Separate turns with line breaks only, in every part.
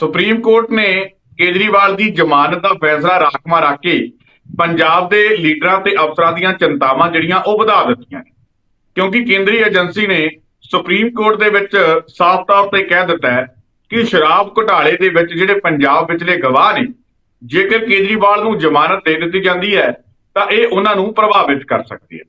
Supreme court ਨੇ ਕੇਜਰੀਵਾਲ ਦੀ ਜ਼ਮਾਨਤ ਦਾ ਫੈਸਲਾ ਰਾਖਵਾਂ ਰੱਖ ਕੇ ਪੰਜਾਬ ਦੇ ਲੀਡਰਾਂ ਤੇ ਅਫਸਰਾਂ ਦੀਆਂ ਚਿੰਤਾਵਾਂ ਜਿਹੜੀਆਂ ਉਹ ਵਧਾ ਦਿੱਤੀਆਂ ਨੇ। ਕਿਉਂਕਿ ਕੇਂਦਰੀ ਏਜੰਸੀ ਨੇ ਸੁਪਰੀਮ ਕੋਰਟ ਦੇ ਵਿੱਚ ਸਾਫ਼ ਤੌਰ ਤੇ ਕਹਿ ਦਿੱਤਾ ਹੈ ਕਿ ਸ਼ਰਾਬ ਘੁਟਾਲੇ ਦੇ ਵਿੱਚ ਜਿਹੜੇ ਪੰਜਾਬ ਵਿਚਲੇ ਗਵਾਹ ਨੇ, ਜੇਕਰ ਕੇਜਰੀਵਾਲ ਨੂੰ ਜ਼ਮਾਨਤ ਦੇ ਦਿੱਤੀ ਜਾਂਦੀ ਹੈ, ਤਾਂ ਇਹ ਉਹਨਾਂ ਨੂੰ ਪ੍ਰਭਾਵਿਤ ਕਰ ਸਕਦੀ ਹੈ।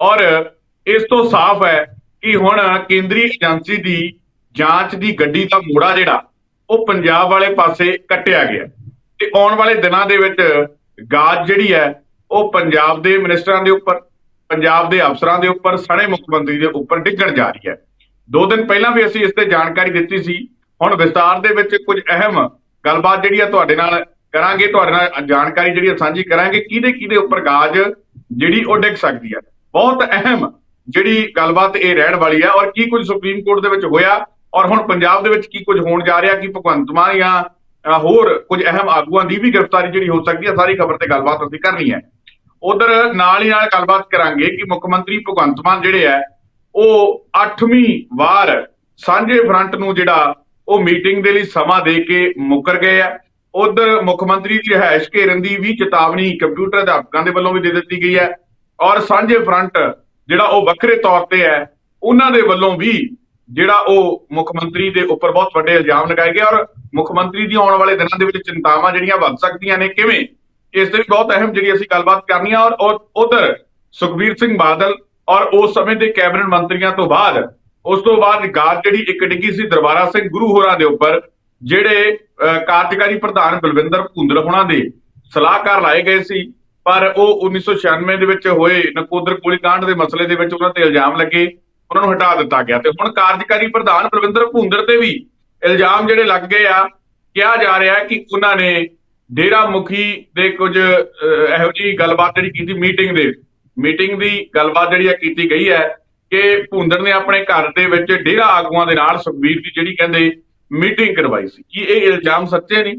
ਔਰ ਇਸ ਤੋਂ ਸਾਫ਼ ਹੈ ਕਿ ਹੁਣ ਕੇਂਦਰੀ ਏਜੰਸੀ ਦੀ ਜਾਂਚ ਦੀ ਗੱਡੀ ਦਾ ਮੋੜਾ ਜਿਹੜਾ ਉਹ ਪੰਜਾਬ ਵਾਲੇ ਪਾਸੇ ਕੱਟਿਆ ਗਿਆ। ਤੇ ਆਉਣ ਵਾਲੇ ਦਿਨਾਂ ਦੇ ਵਿੱਚ ਗਾਜ ਜਿਹੜੀ ਹੈ, ਉਹ ਪੰਜਾਬ ਦੇ ਮਿਨਿਸਟਰਾਂ ਦੇ ਉੱਪਰ, ਪੰਜਾਬ ਦੇ ਅਫਸਰਾਂ ਦੇ ਉੱਪਰ ਸਣੇ ਮੁੱਖ ਮੰਤਰੀ ਦੇ ਉੱਪਰ ਡਿੱਗਣ ਜਾ ਰਹੀ ਹੈ। ਦੋ ਦਿਨ ਪਹਿਲਾਂ ਵੀ ਅਸੀਂ ਇਸ ਤੇ ਜਾਣਕਾਰੀ ਦਿੱਤੀ ਸੀ। ਹੁਣ ਵਿਸਤਾਰ ਦੇ ਵਿੱਚ ਕੁਝ ਅਹਿਮ ਗੱਲਬਾਤ ਜਿਹੜੀ ਆ ਤੁਹਾਡੇ ਨਾਲ ਕਰਾਂਗੇ, ਤੁਹਾਡੇ ਨਾਲ ਜਾਣਕਾਰੀ ਜਿਹੜੀ ਆ ਸਾਂਝੀ ਕਰਾਂਗੇ, ਕਿਹਦੇ ਕਿਹਦੇ ਉੱਪਰ ਗਾਜ ਜਿਹੜੀ ਉਹ ਡਿੱਗ ਸਕਦੀ ਹੈ। ਬਹੁਤ ਅਹਿਮ ਜਿਹੜੀ ਗੱਲਬਾਤ ਇਹ ਰਹਿਣ ਵਾਲੀ ਹੈ ਔਰ ਕੀ ਕੁਝ ਸੁਪਰੀਮ ਕੋਰਟ ਦੇ ਵਿੱਚ ਹੋਇਆ ਔਰ ਹੁਣ ਪੰਜਾਬ ਦੇ ਵਿੱਚ ਕੀ ਕੁਝ ਹੋਣ ਜਾ ਰਿਹਾ, ਕਿ ਭਗਵੰਤ ਮਾਨ ਜਾਂ ਹੋਰ ਕੁਝ ਅਹਿਮ ਆਗੂਆਂ ਦੀ ਵੀ ਗ੍ਰਿਫਤਾਰੀ ਜਿਹੜੀ ਹੋ ਸਕਦੀ ਹੈ, ਸਾਰੀ ਖਬਰ ਤੇ ਗੱਲਬਾਤ ਅਸੀਂ ਕਰਨੀ ਹੈ। ਉਧਰ ਨਾਲ ਹੀ ਨਾਲ ਗੱਲਬਾਤ ਕਰਾਂਗੇ ਕਿ ਮੁੱਖ ਮੰਤਰੀ ਭਗਵੰਤ ਮਾਨ ਜਿਹੜੇ ਹੈ, ਉਹ 8ਵੀਂ ਵਾਰ ਸਾਂਝੇ ਫਰੰਟ ਨੂੰ ਜਿਹੜਾ, ਉਹ ਮੀਟਿੰਗ ਦੇ ਲਈ ਸਮਾਂ ਦੇ ਕੇ ਮੁੱਕਰ ਗਏ ਆ। ਉਧਰ ਮੁੱਖ ਮੰਤਰੀ ਦੀ ਰਿਹਾਇਸ਼ ਘੇਰਨ ਦੀ ਵੀ ਚੇਤਾਵਨੀ ਕੰਪਿਊਟਰ ਅਧਿਆਪਕਾਂ ਦੇ ਵੱਲੋਂ ਵੀ ਦੇ ਦਿੱਤੀ ਗਈ ਹੈ। ਔਰ ਸਾਂਝੇ ਫਰੰਟ ਜਿਹੜਾ ਉਹ ਵੱਖਰੇ ਤੌਰ ਤੇ ਹੈ, ਉਹਨਾਂ ਦੇ ਵੱਲੋਂ ਵੀ ਜਿਹੜਾ ਉਹ ਮੁੱਖ ਮੰਤਰੀ ਦੇ ਉੱਪਰ ਬਹੁਤ ਵੱਡੇ ਇਲਜ਼ਾਮ ਲਗਾਏ ਗਏ ਔਰ ਮੁੱਖ ਮੰਤਰੀ ਦੀ ਆਉਣ ਵਾਲੇ ਦਿਨਾਂ ਦੇ ਵਿੱਚ ਚਿੰਤਾਵਾਂ ਜਿਹੜੀਆਂ ਵੱਧ ਸਕਦੀਆਂ ਨੇ ਕਿਵੇਂ? ਇਸ ਤੇ ਵੀ ਬਹੁਤ ਅਹਿਮ ਜਿਹੜੀ ਅਸੀਂ ਗੱਲਬਾਤ ਕਰਨੀ ਆ ਔਰ ਉਧਰ ਸੁਖਬੀਰ ਸਿੰਘ ਬਾਦਲ ਔਰ ਉਸ ਸਮੇਂ ਦੇ ਕੈਬਨਿਟ ਮੰਤਰੀਆਂ ਤੋਂ ਬਾਅਦ ਉਸ ਤੋਂ ਬਾਅਦ ਗਾਜ ਜਿਹੜੀ ਇੱਕ ਡਿੱਗੀ ਸੀ ਦਰਬਾਰਾ ਸਿੰਘ ਗੁਰੂ ਹੋਰਾਂ ਦੇ ਉੱਪਰ ਜਿਹੜੇ ਅਹ, ਕਾਰਜਕਾਰੀ ਪ੍ਰਧਾਨ ਬਲਵਿੰਦਰ ਭੁੰਦਲ ਹੋਣਾ ਦੇ ਸਲਾਹਕਾਰ ਲਾਏ ਗਏ ਸੀ ਪਰ ਉਹ 1996 ਦੇ ਵਿੱਚ ਹੋਏ ਨਕੋਦਰ ਗੋਲੀकांड ਦੇ ਮਸਲੇ ਦੇ ਵਿੱਚ ਉਹਨਾਂ ਤੇ ਇਲਜ਼ਾਮ ਲੱਗੇ। ਉਹਨਾਂ ਨੂੰ ਹਟਾ ਦਿੱਤਾ ਗਿਆ ਤੇ ਹੁਣ ਕਾਰਜਕਾਰੀ ਪ੍ਰਧਾਨ ਬਲਵਿੰਦਰ ਭੁੰਦਲ ਤੇ ਵੀ ਇਲਜ਼ਾਮ ਜਿਹੜੇ ਲੱਗ ਗਏ ਆ ਕਿਹਾ ਜਾ ਰਿਹਾ ਕਿ ਉਹਨਾਂ ਨੇ ਡੇਰਾ ਮੁਖੀ ਦੇ ਕੁਝ ਇਹੋ ਜਿਹੀ ਗੱਲਬਾਤ ਜਿਹੜੀ ਕੀਤੀ ਮੀਟਿੰਗ ਦੇ ਮੀਟਿੰਗ ਦੀ ਗੱਲਬਾਤ ਜਿਹੜੀ ਆ ਕੀਤੀ ਗਈ ਹੈ ਕਿ ਭੁੰਦੜ ਨੇ ਆਪਣੇ ਘਰ ਦੇ ਵਿੱਚ ਡੇਰਾ ਆਗੂਆਂ ਦੇ ਨਾਲ ਸੁਖਬੀਰ ਦੀ ਜਿਹੜੀ ਕਹਿੰਦੇ ਮੀਟਿੰਗ ਕਰਵਾਈ ਸੀ। ਕੀ ਇਹ ਇਲਜ਼ਾਮ ਸੱਚੇ ਨੇ?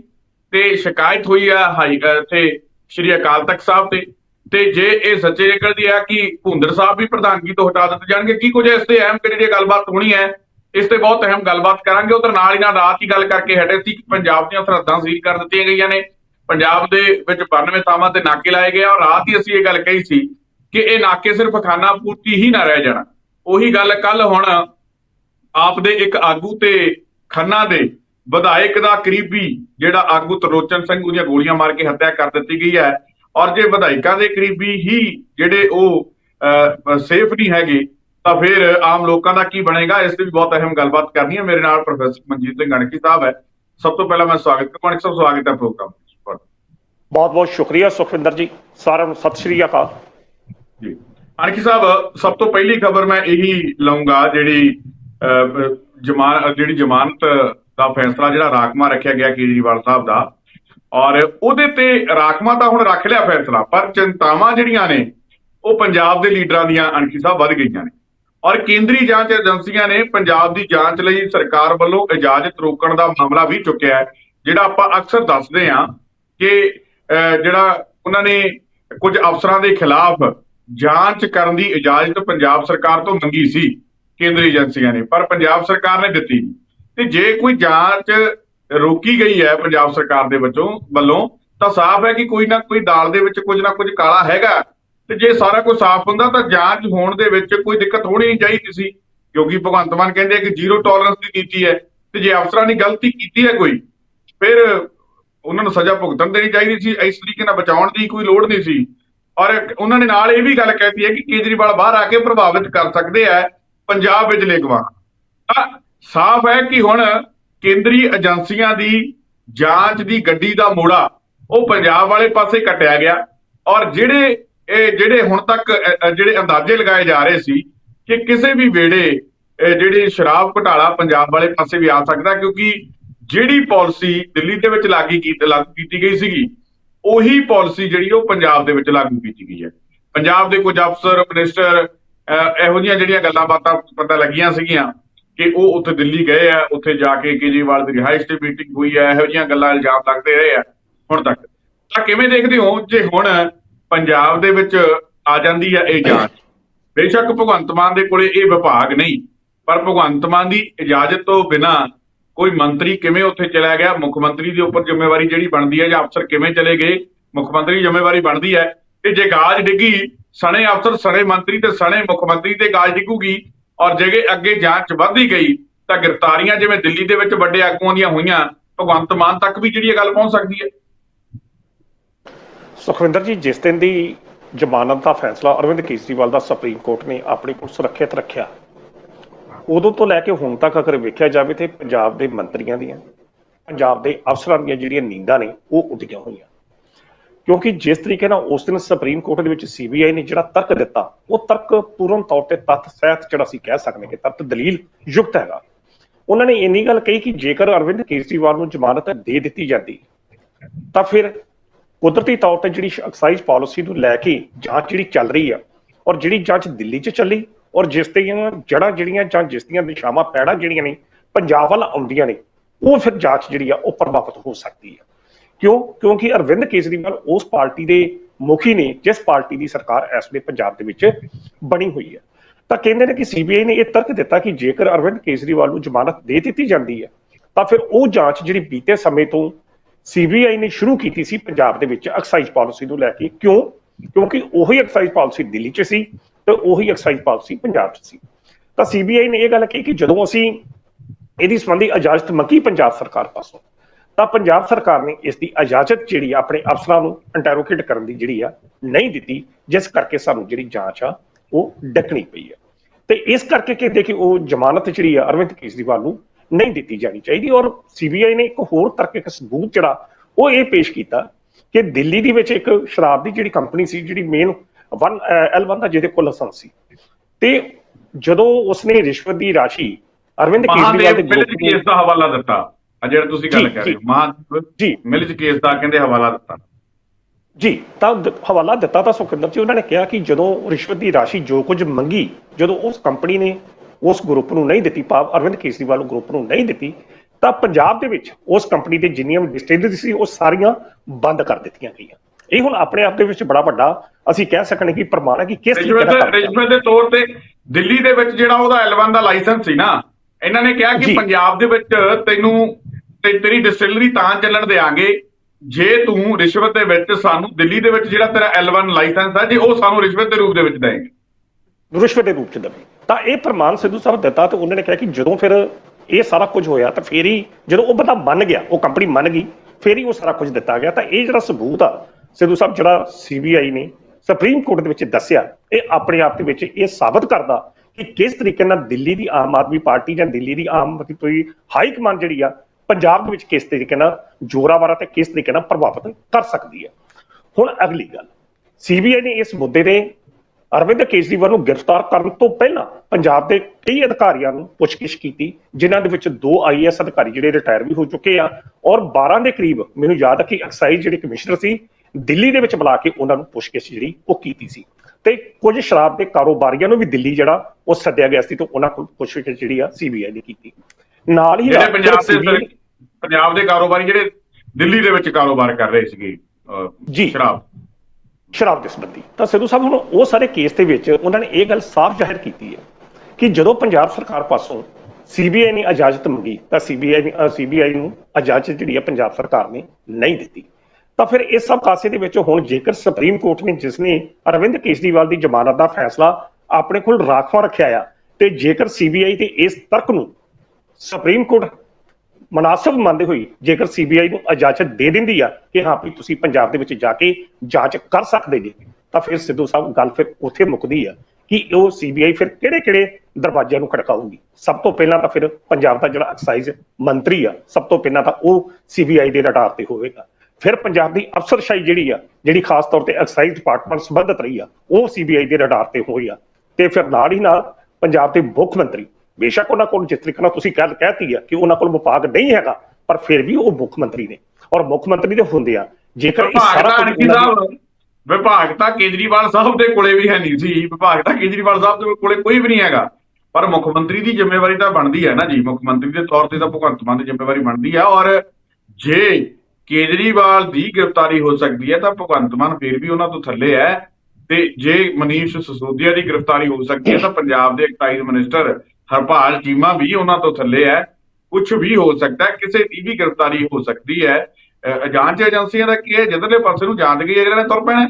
ਤੇ ਸ਼ਿਕਾਇਤ ਹੋਈ ਆ ਹਾਈ ਅਹ, ਤੇ ਸ਼੍ਰੀ ਅਕਾਲ ਤਖਤ ਸਾਹਿਬ ਤੇ। ਤੇ ਜੇ ਇਹ ਸੱਚੇ ਨਿਕਲਦੀ ਹੈ ਕਿ ਭੁੰਦੜ ਸਾਹਿਬ ਵੀ ਪ੍ਰਧਾਨਗੀ ਤੋਂ ਹਟਾ ਦਿੱਤੇ ਜਾਣਗੇ, ਕੀ ਕੁਝ ਇਸ ਤੇ ਅਹਿਮ ਜਿਹੜੀ ਗੱਲਬਾਤ ਹੋਣੀ ਹੈ? ਇਸ ਤੇ ਬਹੁਤ ਅਹਿਮ ਗੱਲਬਾਤ ਕਰਾਂਗੇ। ਉਧਰ ਨਾਲ ਹੀ ਨਾਲ ਰਾਤ ਹੀ ਗੱਲ ਕਰਕੇ ਹਟੇ ਸੀ ਕਿ ਪੰਜਾਬ ਦੀਆਂ ਸਰਹੱਦਾਂ ਸੀਲ ਕਰ ਦਿੱਤੀਆਂ ਗਈਆਂ ਨੇ। ਪੰਜਾਬ ਦੇ ਵਿੱਚ 92 ਥਾਵਾਂ ਤੇ ਨਾਕੇ ਲਾਏ ਗਏ ਔਰ ਰਾਤ ਹੀ ਅਸੀਂ ਇਹ ਗੱਲ ਕਹੀ ਸੀ ਕਿ ਇਹ ਨਾਕੇ ਸਿਰਫ ਖਾਨਾ ਪੂਰਤੀ ਹੀ ਨਾ ਰਹਿ ਜਾਣਾ। ਉਹੀ ਗੱਲ ਕੱਲ ਹੁਣ ਆਪ ਦੇ ਇੱਕ ਆਗੂ ਤੇ ਖੰਨਾ ਦੇ ਵਿਧਾਇਕ ਦਾ ਕਰੀਬੀ ਜਿਹੜਾ ਆਗੂ ਤਰੋਚਨ ਸਿੰਘ ਉਹਦੀਆਂ ਗੋਲੀਆਂ ਮਾਰ ਕੇ ਹੱਤਿਆ ਕਰ ਦਿੱਤੀ ਗਈ ਹੈ। ਔਰ ਜੇ ਵਿਧਾਇਕਾਂ ਦੇ ਕਰੀਬੀ ਹੀ ਜਿਹੜੇ ਉਹ ਸੇਫ ਨਹੀਂ ਹੈਗੇ ਤਾਂ ਫਿਰ ਆਮ ਲੋਕਾਂ ਦਾ ਕੀ ਬਣੇਗਾ? ਇਸ ਤੇ ਵੀ ਬਹੁਤ ਅਹਿਮ ਗੱਲਬਾਤ ਕਰਨੀ ਹੈ। ਮੇਰੇ ਨਾਲ ਪ੍ਰੋਫੈਸਰ ਮਨਜੀਤ ਸਿੰਘ ਗਣਕੀ ਸਾਹਿਬ ਹੈ। ਸਭ ਤੋਂ ਪਹਿਲਾਂ ਮੈਂ ਸਵਾਗਤ ਕਰਦਾ ਸਭ ਸਵਾਗਤ ਹੈ ਪ੍ਰੋਗਰਾਮ ਵਿੱਚ।
ਬਹੁਤ ਬਹੁਤ ਸ਼ੁਕਰੀਆ ਸੁਖਵਿੰਦਰ ਜੀ। ਸਾਰਿਆਂ ਨੂੰ ਸਤਿ ਸ਼੍ਰੀ ਅਕਾਲ।
ਜੀ। ਅਣਖੀ ਸਾਹਿਬ ਸਭ ਤੋਂ ਪਹਿਲੀ ਖਬਰ ਮੈਂ ਇਹੀ ਲਵਾਂਗਾ ਜਿਹੜੀ ਜਮਾਨ ਜਿਹੜੀ ਜ਼ਮਾਨਤ ਦਾ ਫੈਸਲਾ ਜਿਹੜਾ ਰਾਖਵਾ ਰੱਖਿਆ ਗਿਆ ਕੇਜਰੀਵਾਲ ਸਾਹਿਬ ਦਾ ਔਰ ਉਹਦੇ ਤੇ ਰਾਖਵਾ ਤਾਂ ਹੁਣ ਰੱਖ ਲਿਆ ਫੈਸਲਾ ਪਰ ਚਿੰਤਾਵਾਂ ਜਿਹੜੀਆਂ ਨੇ ਉਹ ਪੰਜਾਬ ਦੇ ਲੀਡਰਾਂ ਦੀਆਂ ਅਣਖੀ ਸਾਹਿਬ ਵੱਧ ਗਈਆਂ ਨੇ। ਔਰ ਕੇਂਦਰੀ ਜਾਂਚ ਏਜੰਸੀਆਂ ਨੇ ਪੰਜਾਬ ਦੀ ਜਾਂਚ ਲਈ ਸਰਕਾਰ ਵੱਲੋਂ ਇਜਾਜ਼ਤ ਰੋਕਣ ਦਾ ਮਾਮਲਾ ਵੀ ਚੁੱਕਿਆ ਹੈ ਜਿਹੜਾ ਆਪਾਂ ਅਕਸਰ ਦੱਸਦੇ ਹਾਂ ਕਿ ਅਹ, ਜਿਹੜਾ ਉਹਨਾਂ ਨੇ ਕੁਝ ਅਫਸਰਾਂ ਦੇ ਖਿਲਾਫ ਜਾਂਚ ਕਰਨ ਦੀ ਇਜਾਜ਼ਤ ਪੰਜਾਬ ਸਰਕਾਰ ਤੋਂ ਮੰਗੀ ਸੀ ਕੇਂਦਰੀ ਏਜੰਸੀਆਂ ਨੇ ਪਰ ਪੰਜਾਬ ਸਰਕਾਰ ਨੇ ਦਿੱਤੀ ਨਹੀਂ। ਤੇ ਜੇ ਕੋਈ ਜਾਂਚ ਰੋਕੀ ਗਈ ਹੈ ਪੰਜਾਬ ਸਰਕਾਰ ਦੇ ਵਿੱਚੋਂ ਵੱਲੋਂ, ਤਾਂ ਸਾਫ਼ ਹੈ ਕਿ ਕੋਈ ਨਾ ਕੋਈ ਦਾਲ ਦੇ ਵਿੱਚ ਕੁਝ ਨਾ ਕੁਝ ਕਾਲਾ ਹੈਗਾ। ਤੇ ਜੇ ਸਾਰਾ ਕੁਝ ਸਾਫ਼ ਹੁੰਦਾ ਤਾਂ ਜਾਂਚ ਹੋਣ ਦੇ ਵਿੱਚ ਕੋਈ ਦਿੱਕਤ ਹੋਣੀ ਨਹੀਂ ਚਾਹੀਦੀ ਸੀ। ਕਿਉਂਕਿ ਭਗਵੰਤ ਮਾਨ ਕਹਿੰਦੇ ਕਿ ਜ਼ੀਰੋ ਟੋਲਰੈਂਸ ਦੀ ਨੀਤੀ ਹੈ ਤੇ ਜੇ ਅਫਸਰਾਂ ਨੇ ਗਲਤੀ ਕੀਤੀ ਹੈ ਕੋਈ, ਫਿਰ ਉਹਨਾਂ ਨੂੰ ਸਜ਼ਾ ਭੁਗਤਣ ਦੇਣੀ ਚਾਹੀਦੀ ਸੀ, ਇਸ ਤਰੀਕੇ ਨਾਲ ਬਚਾਉਣ ਦੀ ਕੋਈ ਲੋੜ ਨਹੀਂ ਸੀ। ਔਰ ਉਹਨਾਂ ਨੇ ਨਾਲ ਇਹ ਵੀ ਗੱਲ ਕਹਿਤੀ ਹੈ ਕਿ ਕੇਜਰੀਵਾਲ ਬਾਹਰ ਆ ਕੇ ਪ੍ਰਭਾਵਿਤ ਕਰ ਸਕਦੇ ਆ ਪੰਜਾਬ ਵਿੱਚ ਲੇਗਵਾ ਤਾਂ ਸਾਫ਼ ਹੈ ਕਿ ਹੁਣ ਕੇਂਦਰੀ ਏਜੰਸੀਆਂ ਦੀ ਜਾਂਚ ਦੀ ਗੱਡੀ ਦਾ ਮੋੜਾ ਉਹ ਪੰਜਾਬ ਵਾਲੇ ਪਾਸੇ ਕੱਟਿਆ ਗਿਆ ਔਰ ਜਿਹੜੇ ਇਹ ਜਿਹੜੇ ਹੁਣ ਤੱਕ ਜਿਹੜੇ ਅੰਦਾਜ਼ੇ ਲਗਾਏ ਜਾ ਰਹੇ ਸੀ ਕਿ ਕਿਸੇ ਵੀ ਵੇੜੇ ਜਿਹੜੀ ਸ਼ਰਾਬ ਘੁਟਾਲਾ ਪੰਜਾਬ ਵਾਲੇ ਪਾਸੇ ਵੀ ਆ ਸਕਦਾ ਕਿਉਂਕਿ ਜਿਹੜੀ ਪਾਲਿਸੀ ਦਿੱਲੀ ਦੇ ਵਿੱਚ ਲਾਗੀ ਕੀਤੀ ਲਾਗੂ ਕੀਤੀ ਗਈ ਸੀਗੀ ਉਹੀ ਪਾਲਿਸੀ ਜਿਹੜੀ ਉਹ ਪੰਜਾਬ ਦੇ ਵਿੱਚ ਲਾਗੂ ਕੀਤੀ ਗਈ ਹੈ। ਪੰਜਾਬ ਦੇ ਕੁਝ ਅਫਸਰ ਮਿਨਿਸਟਰ ਅਹ, ਇਹੋ ਜਿਹੀਆਂ ਜਿਹੜੀਆਂ ਗੱਲਾਂ ਬਾਤਾਂ ਪਤਾ ਲੱਗੀਆਂ ਸੀਗੀਆਂ। ਕਿ ਉਹ ਉੱਥੇ ਦਿੱਲੀ ਗਏ ਆ, ਉੱਥੇ ਜਾ ਕੇ ਕੇਜਰੀਵਾਲ ਦੀ ਰਿਹਾਇਸ਼ ਤੇ ਮੀਟਿੰਗ ਹੋਈ ਹੈ ਇਹੋ ਜਿਹੀਆਂ ਗੱਲਾਂ ਇਲਜ਼ਾਮ ਲੱਗਦੇ ਰਹੇ ਆ ਹੁਣ ਤੱਕ। ਤਾਂ ਕਿਵੇਂ ਦੇਖਦੇ ਹੋ ਜੇ ਹੁਣ ਪੰਜਾਬ ਦੇ ਵਿੱਚ ਆ ਜਾਂਦੀ ਹੈ ਇਹ ਜਾਂਚ? ਬੇਸ਼ੱਕ ਭਗਵੰਤ ਮਾਨ ਦੇ ਕੋਲੇ ਇਹ ਵਿਭਾਗ ਨਹੀਂ, ਪਰ ਭਗਵੰਤ ਮਾਨ ਦੀ ਇਜਾਜ਼ਤ ਤੋਂ ਬਿਨਾ ਕੋਈ ਮੰਤਰੀ ਕਿਵੇਂ ਉੱਥੇ ਚਲਾ ਗਿਆ? ਮੁੱਖ ਮੰਤਰੀ ਦੇ ਉੱਪਰ ਜ਼ਿੰਮੇਵਾਰੀ ਜਿਹੜੀ ਬਣਦੀ ਹੈ ਜਾਂ ਅਫਸਰ ਕਿਵੇਂ ਚਲੇ ਗਏ? ਮੁੱਖ ਮੰਤਰੀ ਦੀ ਜ਼ਿੰਮੇਵਾਰੀ ਬਣਦੀ ਹੈ ਤੇ ਜੇ ਗਾਜ ਡਿੱਗੀ, ਸਣੇ ਅਫਸਰ, ਸਣੇ ਮੰਤਰੀ ਤੇ ਸਣੇ ਮੁੱਖ ਮੰਤਰੀ ਤੇ ਗਾਜ ਡਿੱਗੂਗੀ ਔਰ ਜੇ ਅੱਗੇ ਜਾਂਚ ਵੱਧਦੀ ਗਈ, ਤਾਂ ਗ੍ਰਿਫਤਾਰੀਆਂ ਜਿਵੇਂ ਦਿੱਲੀ ਦੇ ਵਿੱਚ ਵੱਡੇ ਆਗੂਆਂ ਦੀਆਂ ਹੋਈਆਂ, ਭਗਵੰਤ ਮਾਨ ਤੱਕ ਵੀ ਜਿਹੜੀ ਇਹ ਗੱਲ ਪਹੁੰਚ ਸਕਦੀ ਹੈ।
ਸੁਖਵਿੰਦਰ ਜੀ, ਜਿਸ ਦਿਨ ਦੀ ਜ਼ਮਾਨਤ ਦਾ ਫੈਸਲਾ ਅਰਵਿੰਦ ਕੇਜਰੀਵਾਲ ਦਾ ਸੁਪਰੀਮ ਕੋਰਟ ਨੇ ਆਪਣੇ ਕੋਲ ਸੁਰੱਖਿਅਤ ਰੱਖਿਆ, ਉਦੋਂ ਤੋਂ ਲੈ ਕੇ ਹੁਣ ਤੱਕ ਅਗਰ ਵੇਖਿਆ ਜਾਵੇ ਤੇ ਪੰਜਾਬ ਦੇ ਮੰਤਰੀਆਂ ਦੀਆਂ, ਪੰਜਾਬ ਦੇ ਅਫਸਰਾਂ ਦੀਆਂ ਜਿਹੜੀਆਂ ਨੀਂਦਾਂ ਨੇ, ਉਹ ਉੱਡੀਆਂ ਹੋਈਆਂ। ਕਿਉਂਕਿ ਜਿਸ ਤਰੀਕੇ ਨਾਲ ਉਸ ਦਿਨ ਸੁਪਰੀਮ ਕੋਰਟ ਦੇ ਵਿੱਚ ਸੀਬੀਆਈ ਨੇ ਜਿਹੜਾ ਤਰਕ ਦਿੱਤਾ, ਉਹ ਤਰਕ ਪੂਰਨ ਤੌਰ ਤੇ ਤੱਥ, ਸਹਿਤ ਜਿਹੜਾ ਅਸੀਂ ਕਹਿ ਸਕਦੇ ਕਿ ਤੱਤ ਦਲੀਲ ਯੁਕਤ ਹੈਗਾ। ਉਹਨਾਂ ਨੇ ਇੰਨੀ ਗੱਲ ਕਹੀ ਕਿ ਜੇਕਰ ਅਰਵਿੰਦ ਕੇਜਰੀਵਾਲ ਨੂੰ ਜ਼ਮਾਨਤ ਦੇ ਦਿੱਤੀ ਜਾਂਦੀ, ਤਾਂ ਫਿਰ ਕੁਦਰਤੀ ਤੌਰ ਤੇ ਜਿਹੜੀ ਐਕਸਾਈਜ਼ ਪਾਲਿਸੀ ਨੂੰ ਲੈ ਕੇ ਜਾਂਚ ਜਿਹੜੀ ਚੱਲ ਰਹੀ ਆ, ਔਰ ਜਿਹੜੀ ਜਾਂਚ ਦਿੱਲੀ 'ਚ ਚੱਲੀ, ਔਰ ਜਿਸ ਦੀਆਂ ਜੜ੍ਹਾਂ ਜਿਹੜੀਆਂ ਜਾਂ ਜਿਸ ਦੀਆਂ ਦਿਸ਼ਾਵਾਂ ਪੈੜਾਂ ਜਿਹੜੀਆਂ ਨੇ, ਪੰਜਾਬ ਵੱਲ ਆਉਂਦੀਆਂ ਨੇ, ਉਹ ਫਿਰ ਜਾਂਚ ਜਿਹੜੀ ਆ, ਉਹ ਪ੍ਰਭਾਵਿਤ ਹੋ ਸਕਦੀ ਹੈ ਕਿਉਂ? ਕਿਉਂਕਿ ਅਰਵਿੰਦ ਕੇਜਰੀਵਾਲ ਉਸ ਪਾਰਟੀ ਦੇ ਮੁਖੀ ਨੇ, ਜਿਸ ਪਾਰਟੀ ਦੀ ਸਰਕਾਰ ਇਸ ਵੇਲੇ ਪੰਜਾਬ ਦੇ ਵਿੱਚ ਬਣੀ ਹੋਈ ਹੈ। ਤਾਂ ਕਹਿੰਦੇ ਨੇ ਕਿ ਸੀਬੀਆਈ ਨੇ ਇਹ ਤਰਕ ਦਿੱਤਾ ਕਿ ਜੇਕਰ ਅਰਵਿੰਦ ਕੇਜਰੀਵਾਲ ਨੂੰ ਜ਼ਮਾਨਤ ਦੇ ਦਿੱਤੀ ਜਾਂਦੀ ਹੈ, ਤਾਂ ਫਿਰ ਉਹ ਜਾਂਚ ਜਿਹੜੀ ਬੀਤੇ ਸਮੇਂ ਤੋਂ ਸੀਬੀਆਈ ਨੇ ਸ਼ੁਰੂ ਕੀਤੀ ਸੀ ਪੰਜਾਬ ਦੇ ਵਿੱਚ ਐਕਸਾਈਜ਼ ਪਾਲਿਸੀ ਨੂੰ ਲੈ ਕੇ। ਕਿਉਂ? ਕਿਉਂਕਿ ਉਹੀ ਐਕਸਾਈਜ਼ ਪਾਲਿਸੀ ਦਿੱਲੀ 'ਚ ਸੀ ਤੇ ਉਹੀ ਐਕਸਾਈਜ਼ ਪਾਲਿਸੀ ਪੰਜਾਬ 'ਚ ਸੀ। ਤਾਂ ਸੀਬੀਆਈ ਨੇ ਇਹ ਗੱਲ ਕਹੀ ਕਿ ਜਦੋਂ ਅਸੀਂ ਇਹਦੀ ਸੰਬੰਧੀ ਇਜਾਜ਼ਤ ਮੰਗੀ, ਪੰਜਾਬ ਸਰਕਾਰ ਪਾਸੋਂ ਤਾਂ ਪੰਜਾਬ ਸਰਕਾਰ ਨੇ ਇਸ ਦੀ ਇਜਾਜ਼ਤ ਜਿਹੜੀ ਆਪਣੇ ਅਫਸਰਾਂ ਨੂੰ ਇੰਟਰੋਗੇਟ ਕਰਨ ਦੀ ਜਿਹੜੀ ਆ ਨਹੀਂ ਦਿੱਤੀ ਜਿਸ ਕਰਕੇ ਸਾਨੂੰ ਜਿਹੜੀ ਜਾਂਚ ਆ ਉਹ ਡੱਕਣੀ ਪਈ ਆ। ਤੇ ਇਸ ਕਰਕੇ ਕਹਿੰਦੇ ਕਿ ਉਹ ਜ਼ਮਾਨਤ ਜਿਹੜੀ ਆ ਅਰਵਿੰਦ ਕੇਜਰੀਵਾਲ ਨੂੰ ਨਹੀਂ ਦਿੱਤੀ ਜਾਣੀ ਚਾਹੀਦੀ ਔਰ ਸੀਬੀਆਈ ਨੇ ਇੱਕ ਹੋਰ ਤਰਕ ਇੱਕ ਸਬੂਤ ਜਿਹੜਾ ਉਹ ਇਹ ਪੇਸ਼ ਕੀਤਾ ਕਿ ਦਿੱਲੀ ਦੇ ਵਿੱਚ ਇੱਕ ਸ਼ਰਾਬ ਦੀ ਜਿਹੜੀ ਕੰਪਨੀ ਸੀ ਜਿਹੜੀ ਮੇਨ 1 L1 ਦਾ ਜਿਹਦੇ ਕੋਲ ਲਾਇਸੈਂਸ ਸੀ। ਤੇ ਜਦੋਂ ਉਸਨੇ ਰਿਸ਼ਵਤ ਦੀ ਰਾਸ਼ੀ ਅਰਵਿੰਦ ਕੇਜਰੀਵਾਲ ਦੇ
ਕੇਸ ਦਾ ਹਵਾਲਾ ਦਿੱਤਾ। ਆ ਜਿਹੜਾ ਤੁਸੀਂ ਗੱਲ ਕਰ ਰਹੇ ਹੋ
ਜੀ।
ਮਹਾ
ਜੀ।
ਮਿਲਜ ਕੇਸ ਦਾ ਕਹਿੰਦੇ ਹਵਾਲਾ ਦਿੱਤਾ।
ਜੀ ਤਾਂ ਹਵਾਲਾ ਦਿੱਤਾ ਤਾਂ ਸੁਖਿੰਦਰ ਜੀ ਉਹਨਾਂ ਨੇ ਕਿਹਾ ਕਿ ਜਦੋਂ ਰਿਸ਼ਵਤ ਦੀ ਰਾਸ਼ੀ ਜੋ ਕੁਝ ਮੰਗੀ ਜਦੋਂ ਉਸ ਕੰਪਨੀ ਨੇ ਉਸ ਗਰੁੱਪ ਨੂੰ ਨਹੀਂ ਦਿੱਤੀ ਭਾਵ ਅਰਵਿੰਦ ਕੇਜਰੀਵਾਲ ਗਰੁੱਪ ਨੂੰ ਨਹੀਂ ਦਿੱਤੀ ਤਾਂ ਪੰਜਾਬ ਦੇ ਵਿੱਚ ਉਸ ਕੰਪਨੀ ਦੇ ਜਿੰਨੀਆਂ ਵੀ ਡਿਸਟਿਲਰੀ ਸੀ ਉਹ ਸਾਰੀਆਂ ਬੰਦ ਕਰ ਦਿੱਤੀਆਂ ਗਈਆਂ। ਇਹ ਹੁਣ ਆਪਣੇ ਆਪ ਦੇ ਵਿੱਚ ਬੜਾ ਵੱਡਾ ਅਸੀਂ ਕਹਿ ਸਕਣੇ ਕਿ ਪ੍ਰਮਾਣ ਹੈ ਕਿ ਕਿਸ
ਰਿਸ਼ਵਤ
ਦਾ
ਰਿਸ਼ਵਤ ਤੌਰ ਤੇ ਦਿੱਲੀ ਦੇ ਵਿੱਚ ਜਿਹੜਾ ਉਹਦਾ L1 ਦਾ ਲਾਇਸੈਂਸ ਸੀ ਨਾ ਇਹਨਾਂ ਨੇ ਕਿਹਾ ਕਿ। ਪੰਜਾਬ ਦੇ ਵਿੱਚ ਤੈਨੂੰ ਤੇ ਤੇਰੀ ਡਿਸਟਿਲਰੀ ਤਾਂ ਚੱਲਣ ਦੇਾਂਗੇ ਜੇ ਤੂੰ ਰਿਸ਼ਵਤ ਦੇ ਵਿੱਚ ਸਾਨੂੰ ਦਿੱਲੀ ਦੇ ਵਿੱਚ ਜਿਹੜਾ ਤੇਰਾ L1 ਲਾਇਸੈਂਸ ਹੈ ਜੇ ਉਹ ਸਾਨੂੰ ਰਿਸ਼ਵਤ ਦੇ ਰੂਪ ਦੇ ਵਿੱਚ ਦੇਂਗੇ
ਰਿਸ਼ਵਤ ਦੇ ਰੂਪ ਚ ਦਵੇ ਤਾਂ ਇਹ ਪ੍ਰਮਾਣ ਸਿੱਧੂ ਸਾਹਿਬ ਦਿੱਤਾ ਤੇ ਉਹਨਾਂ ਨੇ ਕਿਹਾ ਕਿ ਜਦੋਂ ਫਿਰ ਇਹ ਸਾਰਾ ਕੁਝ ਹੋਇਆ ਤਾਂ ਫੇਰ ਹੀ ਜਦੋਂ ਉਹ ਬੰਦਾ ਮੰਨ ਗਿਆ ਉਹ ਕੰਪਨੀ ਮੰਨ ਗਈ ਫੇਰ ਹੀ ਉਹ ਸਾਰਾ ਕੁਝ ਦਿੱਤਾ ਗਿਆ। ਤਾਂ ਇਹ ਜਿਹੜਾ ਸਬੂਤ ਆ ਸਿੱਧੂ ਸਾਹਿਬ ਜਿਹੜਾ ਸੀਬੀਆਈ ਨੇ ਸੁਪਰੀਮ ਕੋਰਟ ਦੇ ਵਿੱਚ ਦੱਸਿਆ ਇਹ ਆਪਣੇ ਆਪ ਦੇ ਵਿੱਚ ਇਹ ਸਾਬਤ ਕਰਦਾ ਕਿ ਕਿਸ ਤਰੀਕੇ ਨਾਲ ਦਿੱਲੀ ਦੀ ਆਮ ਆਦਮੀ ਪਾਰਟੀ ਜਾਂ ਦਿੱਲੀ ਦੀ ਆਮ ਕੋਈ ਹਾਈ ਕਮਾਂਡ ਜਿਹੜੀ ਆ, ਪੰਜਾਬ ਦੇ ਵਿੱਚ ਕਿਸ ਤਰੀਕੇ ਨਾਲ ਜੋਰਾਵਰ ਤੇ ਕਿਸ ਤਰੀਕੇ ਨਾਲ ਪ੍ਰਭਾਵਿਤ ਕਰ ਸਕਦੀ ਹੈ ਹੁਣ ਅਗਲੀ ਗੱਲ ਸੀਬੀਆਈ ਨੇ ਇਸ ਮੁੱਦੇ ਤੇ ਅਰਵਿੰਦ ਕੇਜਰੀਵਾਲ ਨੂੰ ਗ੍ਰਿਫਤਾਰ ਕਰਨ ਤੋਂ ਪਹਿਲਾਂ ਪੰਜਾਬ ਦੇ ਕਈ ਅਧਿਕਾਰੀਆਂ ਨੂੰ ਪੁੱਛਗਿੱਛ ਕੀਤੀ, ਜਿਨ੍ਹਾਂ ਦੇ ਵਿੱਚ ਦੋ ਆਈਐਸ ਅਧਿਕਾਰੀ ਜਿਹੜੇ ਰਿਟਾਇਰ ਵੀ ਹੋ ਚੁੱਕੇ ਆ ਔਰ 12 ਦੇ ਕਰੀਬ, ਮੈਨੂੰ ਯਾਦ ਹੈ ਕਿ ਐਕਸਾਈਜ਼ ਜਿਹੜੇ ਕਮਿਸ਼ਨਰ ਸੀ, ਦਿੱਲੀ ਦੇ ਵਿੱਚ ਬੁਲਾ ਕੇ ਉਹਨਾਂ ਨੂੰ ਪੁੱਛਗਿੱਛ ਜਿਹੜੀ ਉਹ ਕੀਤੀ ਸੀ। ਤੇ ਕੁਝ ਸ਼ਰਾਬ ਦੇ ਕਾਰੋਬਾਰੀਆਂ ਨੂੰ ਵੀ ਦਿੱਲੀ ਜਿਹੜਾ ਉਹ ਸੱਦਿਆ ਗਿਆ ਸੀ ਤੇ ਉਹਨਾਂ ਕੋਲ ਪੁੱਛਗਿੱਛ ਜਿਹੜੀ ਆ ਸੀਬੀਆਈ ਨੇ ਕੀਤੀ। ਨਾਲ ਹੀ
ਜਿਹੜੇ ਪੰਜਾਬ ਦੇ ਪੰਜਾਬ ਦੇ ਕਾਰੋਬਾਰੀ ਜਿਹੜੇ ਦਿੱਲੀ ਦੇ ਵਿੱਚ ਕਾਰੋਬਾਰ ਕਰ ਰਹੇ ਸੀਗੇ
ਜੀ।
ਸ਼ਰਾਬ।
ਸ਼ਰਾਬ ਦੇ ਸੰਬੰਧੀ। ਤਾਂ ਸਿੱਧੂ ਸਾਹਿਬ ਹੁਣ ਉਹ ਸਾਰੇ ਕੇਸ ਦੇ ਵਿੱਚ ਉਹਨਾਂ ਨੇ ਇਹ ਗੱਲ ਸਾਫ਼ ਜ਼ਾਹਿਰ ਕੀਤੀ ਹੈ ਕਿ ਜਦੋਂ ਪੰਜਾਬ ਸਰਕਾਰ ਪਾਸੋਂ ਸੀਬੀਆਈ ਨੇ ਇਜਾਜ਼ਤ ਮੰਗੀ ਤਾਂ ਸੀਬੀਆਈ ਨੇ ਸੀਬੀਆਈ ਨੂੰ ਇਜਾਜ਼ਤ ਜਿਹੜੀ ਹੈ ਪੰਜਾਬ ਸਰਕਾਰ ਨੇ ਨਹੀਂ ਦਿੱਤੀ। ਤਾਂ ਫਿਰ ਇਸ ਸਭ ਕਾਸੇ ਦੇ ਵਿੱਚ ਹੁਣ ਜੇਕਰ ਸੁਪਰੀਮ ਕੋਰਟ ਨੇ ਜਿਸ ਨੇ ਅਰਵਿੰਦ ਕੇਜਰੀਵਾਲ ਦੀ ਜ਼ਮਾਨਤ ਦਾ ਫੈਸਲਾ ਆਪਣੇ ਕੋਲ ਰਾਖਵਾਂ ਰੱਖਿਆ ਆ ਤੇ ਜੇਕਰ ਸੀਬੀਆਈ ਦੇ ਇਸ ਤਰਕ ਨੂੰ ਸੁਪਰੀਮ ਕੋਰਟ ਮਨਾਸਬ ਮੰਨਦੇ ਹੋਈ ਜੇਕਰ ਸੀਬੀਆਈ ਨੂੰ ਇਜਾਜ਼ਤ ਦੇ ਦਿੰਦੀ ਆ ਕਿ ਹਾਂ ਵੀ ਤੁਸੀਂ ਪੰਜਾਬ ਦੇ ਵਿੱਚ ਜਾ ਕੇ ਜਾਂਚ ਕਰ ਸਕਦੇ ਜੀ, ਤਾਂ ਫਿਰ ਸਿੱਧੂ ਸਾਹਿਬ ਗੱਲ ਫਿਰ ਉੱਥੇ ਮੁੱਕਦੀ ਆ ਕਿ ਉਹ ਸੀਬੀਆਈ ਫਿਰ ਕਿਹੜੇ-ਕਿਹੜੇ ਦਰਵਾਜ਼ਿਆਂ ਨੂੰ ਖੜਕਾਊਗੀ। ਸਭ ਤੋਂ ਪਹਿਲਾਂ ਤਾਂ ਫਿਰ ਪੰਜਾਬ ਦਾ ਜਿਹੜਾ ਐਕਸਾਈਜ਼ ਮੰਤਰੀ ਆ, ਸਭ ਤੋਂ ਪਹਿਲਾਂ ਤਾਂ ਉਹ ਸੀਬੀਆਈ ਦੇ ਰਡਾਰ ਤੇ ਹੋਵੇਗਾ। ਫਿਰ ਪੰਜਾਬ ਦੀ ਅਫਸਰਸ਼ਾਹੀ ਜਿਹੜੀ ਆ ਜਿਹੜੀ ਖਾਸ ਤੌਰ ਤੇ ਐਕਸਾਈਜ਼ ਡਿਪਾਰਟਮੈਂਟ ਸੰਬੰਧਤ ਰਹੀ ਆ ਉਹ ਸੀਬੀਆਈ ਦੇ ਰਡਾਰ ਤੇ ਹੋਈ ਆ। ਤੇ ਫਿਰ ਨਾਲ ਹੀ ਨਾਲ ਪੰਜਾਬ ਦੇ ਮੁੱਖ ਮੰਤਰੀ ਬੇਸ਼ੱਕ ਉਹਨਾਂ ਕੋਲ ਜਿਸ ਤਰੀਕੇ ਨਾਲ ਤੁਸੀਂ ਗੱਲ ਕਹਿਤੀ ਆ ਕਿ ਉਹਨਾਂ ਕੋਲ ਵਿਭਾਗ ਨਹੀਂ ਹੈਗਾ ਪਰ ਫਿਰ ਵੀ ਉਹ ਮੁੱਖ ਮੰਤਰੀ ਨੇ। ਔਰ ਮੁੱਖ ਮੰਤਰੀ ਦੇ ਹੁੰਦੇ ਆ ਜੇਕਰ ਇਹ ਸਾਰਾ ਕੁਝ
ਵਿਭਾਗ ਤਾਂ ਕੇਜਰੀਵਾਲ ਸਾਹਿਬ ਦੇ ਕੋਲੇ ਵੀ ਹੈ ਨਹੀਂ ਸੀ। ਵਿਭਾਗ ਤਾਂ ਕੇਜਰੀਵਾਲ ਸਾਹਿਬ ਦੇ ਕੋਲੇ ਕੋਈ ਵੀ ਨਹੀਂ ਹੈਗਾ। ਪਰ ਮੁੱਖ ਮੰਤਰੀ ਦੀ ਜ਼ਿੰਮੇਵਾਰੀ ਤਾਂ ਬਣਦੀ ਹੈ ਨਾ ਜੀ। ਮੁੱਖ ਮੰਤਰੀ ਦੇ ਤੌਰ ਤੇ ਤਾਂ ਭਗਵੰਤ ਮਾਨ ਦੀ ਜ਼ਿੰਮੇਵਾਰੀ ਬਣਦੀ ਹੈ ਔਰ ਜੇ ਕੇਜਰੀਵਾਲ ਦੀ ਗ੍ਰਿਫਤਾਰੀ ਹੋ ਸਕਦੀ ਹੈ, ਤਾਂ ਭਗਵੰਤ ਮਾਨ ਫੇਰ ਵੀ ਉਹਨਾਂ ਤੋਂ ਥੱਲੇ ਹੈ। ਤੇ ਜੇ ਮਨੀਸ਼ ਸਿਸੋਦੀਆ ਦੀ ਗ੍ਰਿਫਤਾਰੀ ਹੋ ਸਕਦੀ ਹੈ, ਤਾਂ ਪੰਜਾਬ ਦੇ ਐਕਸਾਈਜ਼ ਮਿਨਿਸਟਰ ਹਰਪਾਲ ਚੀਮਾ ਵੀ ਉਹਨਾਂ ਤੋਂ ਥੱਲੇ ਹੈ। ਕੁਝ ਵੀ ਹੋ ਸਕਦਾ ਹੈ, ਕਿਸੇ ਦੀ ਵੀ ਗ੍ਰਿਫਤਾਰੀ ਹੋ ਸਕਦੀ ਹੈ। ਜਾਂਚ ਏਜੰਸੀਆਂ ਦਾ ਕੀ ਹੈ? ਜਿੱਧਰਲੇ ਪਾਸੇ ਨੂੰ ਜਾਂਚ ਗਈ, ਅਗਲੇ ਨੇ ਤੁਰ ਪੈਣਾ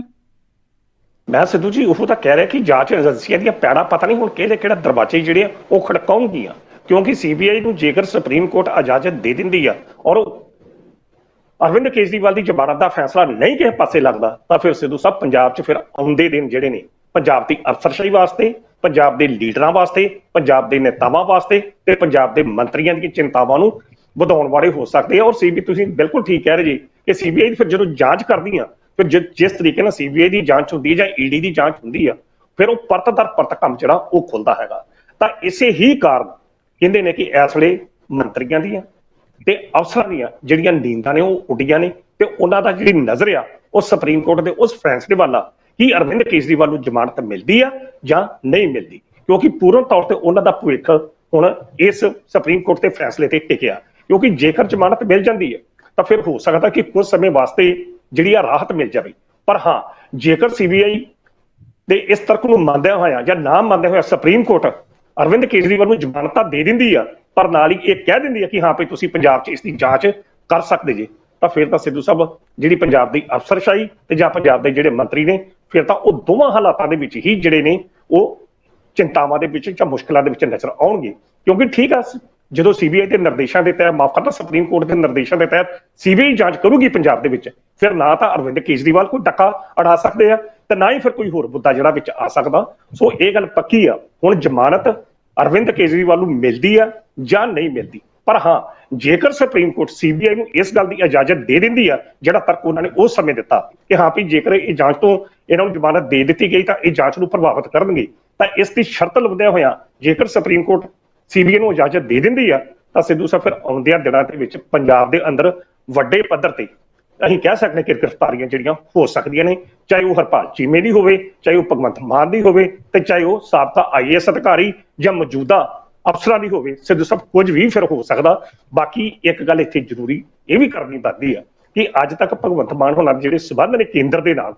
ਮੈਂ ਸਿੱਧੂ ਜੀ, ਉਹ ਤਾਂ ਕਹਿ ਰਿਹਾ ਕਿ ਜਾਂਚ ਏਜੰਸੀਆਂ ਦੀਆਂ ਪੈੜਾ ਪਤਾ ਨਹੀਂ ਹੁਣ ਕਿਹੜੇ ਕਿਹੜਾ ਦਰਵਾਜ਼ੇ ਜਿਹੜੇ ਆ, ਉਹ ਖੜਕਾਉਣਗੀਆਂ। ਕਿਉਂਕਿ ਸੀਬੀਆਈ ਨੂੰ ਜੇਕਰ ਸੁਪਰੀਮ ਕੋਰਟ ਇਜਾਜ਼ਤ ਦੇ ਦਿੰਦੀ ਆ, ਔਰ ਉਹ ਅਰਵਿੰਦ ਕੇਜਰੀਵਾਲ ਦੀ ਜ਼ਮਾਨਤ ਦਾ ਫੈਸਲਾ ਨਹੀਂ ਕਿਸੇ ਪਾਸੇ ਲੱਗਦਾ, ਤਾਂ ਫਿਰ ਸਿੱਧੂ ਸਾਹਿਬ ਪੰਜਾਬ 'ਚ ਫਿਰ ਆਉਂਦੇ ਦਿਨ ਜਿਹੜੇ ਨੇ, ਪੰਜਾਬ ਦੀ ਅਫਸਰਸ਼ਾਹੀ ਵਾਸਤੇ, ਪੰਜਾਬ ਦੇ ਲੀਡਰਾਂ ਵਾਸਤੇ, ਪੰਜਾਬ ਦੇ ਨੇਤਾਵਾਂ ਵਾਸਤੇ ਤੇ ਪੰਜਾਬ ਦੇ ਮੰਤਰੀਆਂ ਦੀਆਂ ਚਿੰਤਾਵਾਂ ਨੂੰ ਵਧਾਉਣ ਵਾਲੇ ਹੋ ਸਕਦੇ ਆ। ਔਰ ਸੀਬੀ ਤੁਸੀਂ ਬਿਲਕੁਲ ਠੀਕ ਕਹਿ ਰਹੇ ਜੀ ਕਿ ਸੀਬੀਆਈ ਫਿਰ ਜਦੋਂ ਜਾਂਚ ਕਰਦੀ ਆ, ਫਿਰ ਜਿ- ਜਿਸ ਤਰੀਕੇ ਨਾਲ ਸੀਬੀਆਈ ਦੀ ਜਾਂਚ ਹੁੰਦੀ ਹੈ ਜਾਂ ਈਡੀ ਦੀ ਜਾਂਚ ਹੁੰਦੀ ਆ, ਫਿਰ ਉਹ ਪਰਤ ਦਰ ਪਰਤ ਕੰਮ ਜਿਹੜਾ ਉਹ ਖੁੱਲਦਾ ਹੈਗਾ। ਤਾਂ ਇਸੇ ਹੀ ਕਾਰਨ ਕਹਿੰਦੇ ਨੇ ਕਿ ਇਸ ਵੇਲੇ ਮੰਤਰੀਆਂ ਦੀਆਂ ਤੇ ਅਫਸਰਾਂ ਦੀਆਂ ਜਿਹੜੀਆਂ ਨੀਂਦਾਂ ਨੇ ਉਹ ਉੱਡੀਆਂ ਨੇ ਤੇ ਉਹਨਾਂ ਦਾ ਜਿਹੜੀ ਨਜ਼ਰ ਆ ਉਹ ਸੁਪਰੀਮ ਕੋਰਟ ਦੇ ਉਸ ਫੈਸਲੇ ਵੱਲ ਆ, ਕਿ ਅਰਵਿੰਦ ਕੇਜਰੀਵਾਲ ਨੂੰ ਜ਼ਮਾਨਤ ਮਿਲਦੀ ਆ ਜਾਂ ਨਹੀਂ ਮਿਲਦੀ? ਕਿਉਂਕਿ ਪੂਰਨ ਤੌਰ ਤੇ ਉਹਨਾਂ ਦਾ ਭਵਿੱਖ ਹੁਣ ਇਸ ਸੁਪਰੀਮ ਕੋਰਟ ਦੇ ਫੈਸਲੇ ਤੇ ਟਿਕਿਆ। ਕਿਉਂਕਿ ਜੇਕਰ ਜ਼ਮਾਨਤ ਮਿਲ ਜਾਂਦੀ ਹੈ, ਤਾਂ ਫਿਰ ਹੋ ਸਕਦਾ ਕਿ ਕੁਝ ਸਮੇਂ ਵਾਸਤੇ ਜਿਹੜੀ ਆ ਰਾਹਤ ਮਿਲ ਜਾਵੇ। ਪਰ ਹਾਂ, ਜੇਕਰ ਸੀਬੀਆਈ ਦੇ ਇਸ ਤਰਕ ਨੂੰ ਮੰਨਦਿਆਂ ਹੋਇਆ ਜਾਂ ਨਾ ਮੰਨਦੇ ਹੋਇਆ ਸੁਪਰੀਮ ਕੋਰਟ ਅਰਵਿੰਦ ਕੇਜਰੀਵਾਲ ਨੂੰ ਜ਼ਮਾਨਤਾਂ ਦੇ ਦਿੰਦੀ ਆ ਪਰ ਨਾਲ ਹੀ ਇਹ ਕਹਿ ਦਿੰਦੀ ਹੈ ਕਿ ਹਾਂ ਭਈ ਤੁਸੀਂ ਪੰਜਾਬ 'ਚ ਇਸ ਦੀ ਜਾਂਚ ਕਰ ਸਕਦੇ ਜੇ। ਤਾਂ ਫਿਰ ਤਾਂ ਸਿੱਧੂ ਸਾਹਿਬ ਜਿਹੜੀ ਪੰਜਾਬ ਦੀ ਅਫਸਰਸ਼ਾਹੀ ਤੇ ਜਾਂ ਪੰਜਾਬ ਦੇ ਜਿਹੜੇ ਮੰਤਰੀ ਨੇ, ਫਿਰ ਤਾਂ ਉਹ ਦੋਵਾਂ ਹਾਲਾਤਾਂ ਦੇ ਵਿੱਚ ਹੀ ਜਿਹੜੇ ਨੇ, ਉਹ ਚਿੰਤਾਵਾਂ ਦੇ ਵਿੱਚ ਜਾਂ ਮੁਸ਼ਕਲਾਂ ਦੇ ਵਿੱਚ ਨਜ਼ਰ ਆਉਣਗੇ। ਕਿਉਂਕਿ ਠੀਕ ਆ, ਜਦੋਂ ਸੀਬੀਆਈ ਦੇ ਨਿਰਦੇਸ਼ਾਂ ਦੇ ਤਹਿਤ ਮਾਫ ਕਰਨਾ ਸੁਪਰੀਮ ਕੋਰਟ ਦੇ ਨਿਰਦੇਸ਼ਾਂ ਦੇ ਤਹਿਤ ਸੀਬੀਆਈ ਜਾਂਚ ਕਰੂਗੀ ਪੰਜਾਬ ਦੇ ਵਿੱਚ, ਫਿਰ ਨਾ ਤਾਂ ਅਰਵਿੰਦ ਕੇਜਰੀਵਾਲ ਕੋਈ ਡੱਕਾ ਅੜਾ ਸਕਦੇ ਆ ਤੇ ਨਾ ਹੀ ਫਿਰ ਕੋਈ ਹੋਰ ਮੁੱਦਾ ਜਿਹੜਾ ਵਿੱਚ ਆ ਸਕਦਾ। ਸੋ ਇਹ ਗੱਲ ਪੱਕੀ ਆ। ਹੁਣ ਜ਼ਮਾਨਤ ਅਰਵਿੰਦ ਕੇਜਰੀਵਾਲ ਨੂੰ ਮਿਲਦੀ ਆ ਜਾਂ ਨਹੀਂ ਮਿਲਦੀ। ਪਰ ਹਾਂ, ਜੇਕਰ ਸੁਪਰੀਮ ਕੋਰਟ ਸੀਬੀਆਈ ਨੂੰ ਇਸ ਗੱਲ ਦੀ ਇਜਾਜ਼ਤ ਦੇ ਦਿੰਦੀ ਆ, ਜਿਹੜਾ ਤਰਕ ਉਹਨਾਂ ਨੇ ਉਸ ਸਮੇਂ ਦਿੱਤਾ ਕਿ ਹਾਂ ਵੀ ਜੇਕਰ ਇਹ ਜਾਂਚ ਤੋਂ ਇਹਨਾਂ ਨੂੰ ਜ਼ਮਾਨਤ ਦੇ ਦਿੱਤੀ ਗਈ ਤਾਂ ਇਹ ਜਾਂਚ ਨੂੰ ਪ੍ਰਭਾਵਿਤ ਕਰਨਗੇ, ਤਾਂ ਇਸ ਦੀ ਸ਼ਰਤ ਲਵਦਿਆਂ ਹੋਇਆਂ ਜੇਕਰ ਸੁਪਰੀਮ ਕੋਰਟ ਸੀਬੀਆਈ ਨੂੰ ਇਜਾਜ਼ਤ ਦੇ ਦਿੰਦੀ ਆ, ਤਾਂ ਸਿੱਧੂ ਸਾਹਿਬ ਫਿਰ ਆਉਂਦਿਆਂ ਦਿਨਾਂ ਦੇ ਵਿੱਚ ਪੰਜਾਬ ਦੇ ਅੰਦਰ ਵੱਡੇ ਪੱਧਰ ਤੇ ਅਸੀਂ ਕਹਿ ਸਕਦੇ ਕਿ ਗ੍ਰਿਫਤਾਰੀਆਂ ਜਿਹੜੀਆਂ ਹੋ ਸਕਦੀਆਂ ਨੇ, ਚਾਹੇ ਉਹ ਹਰਪਾਲ ਚੀਮੇ ਦੀ ਹੋਵੇ, ਚਾਹੇ ਉਹ ਭਗਵੰਤ ਮਾਨ ਦੀ ਹੋਵੇ, ਤੇ ਚਾਹੇ ਉਹ ਸਾਬਕਾ ਆਈਏਐਸ ਅਧਿਕਾਰੀ ਜਾਂ ਮੌਜੂਦਾ ਅਫਸਰਾਂ ਦੀ ਹੋਵੇ, ਸਿੱਧੂ ਸਾਹਿਬ ਕੁਝ ਵੀ ਫਿਰ ਹੋ ਸਕਦਾ। ਬਾਕੀ ਇੱਕ ਗੱਲ ਇੱਥੇ ਜ਼ਰੂਰੀ, ਇਹ ਵੀ ਕਰਨੀ ਬਣਦੀ ਆ ਕਿ ਅੱਜ ਤੱਕ ਭਗਵੰਤ ਮਾਨ ਹੋਣਾ ਦੇ ਜਿਹੜੇ ਸਬੰਧ ਨੇ ਕੇਂਦਰ ਦੇ ਨਾਲ,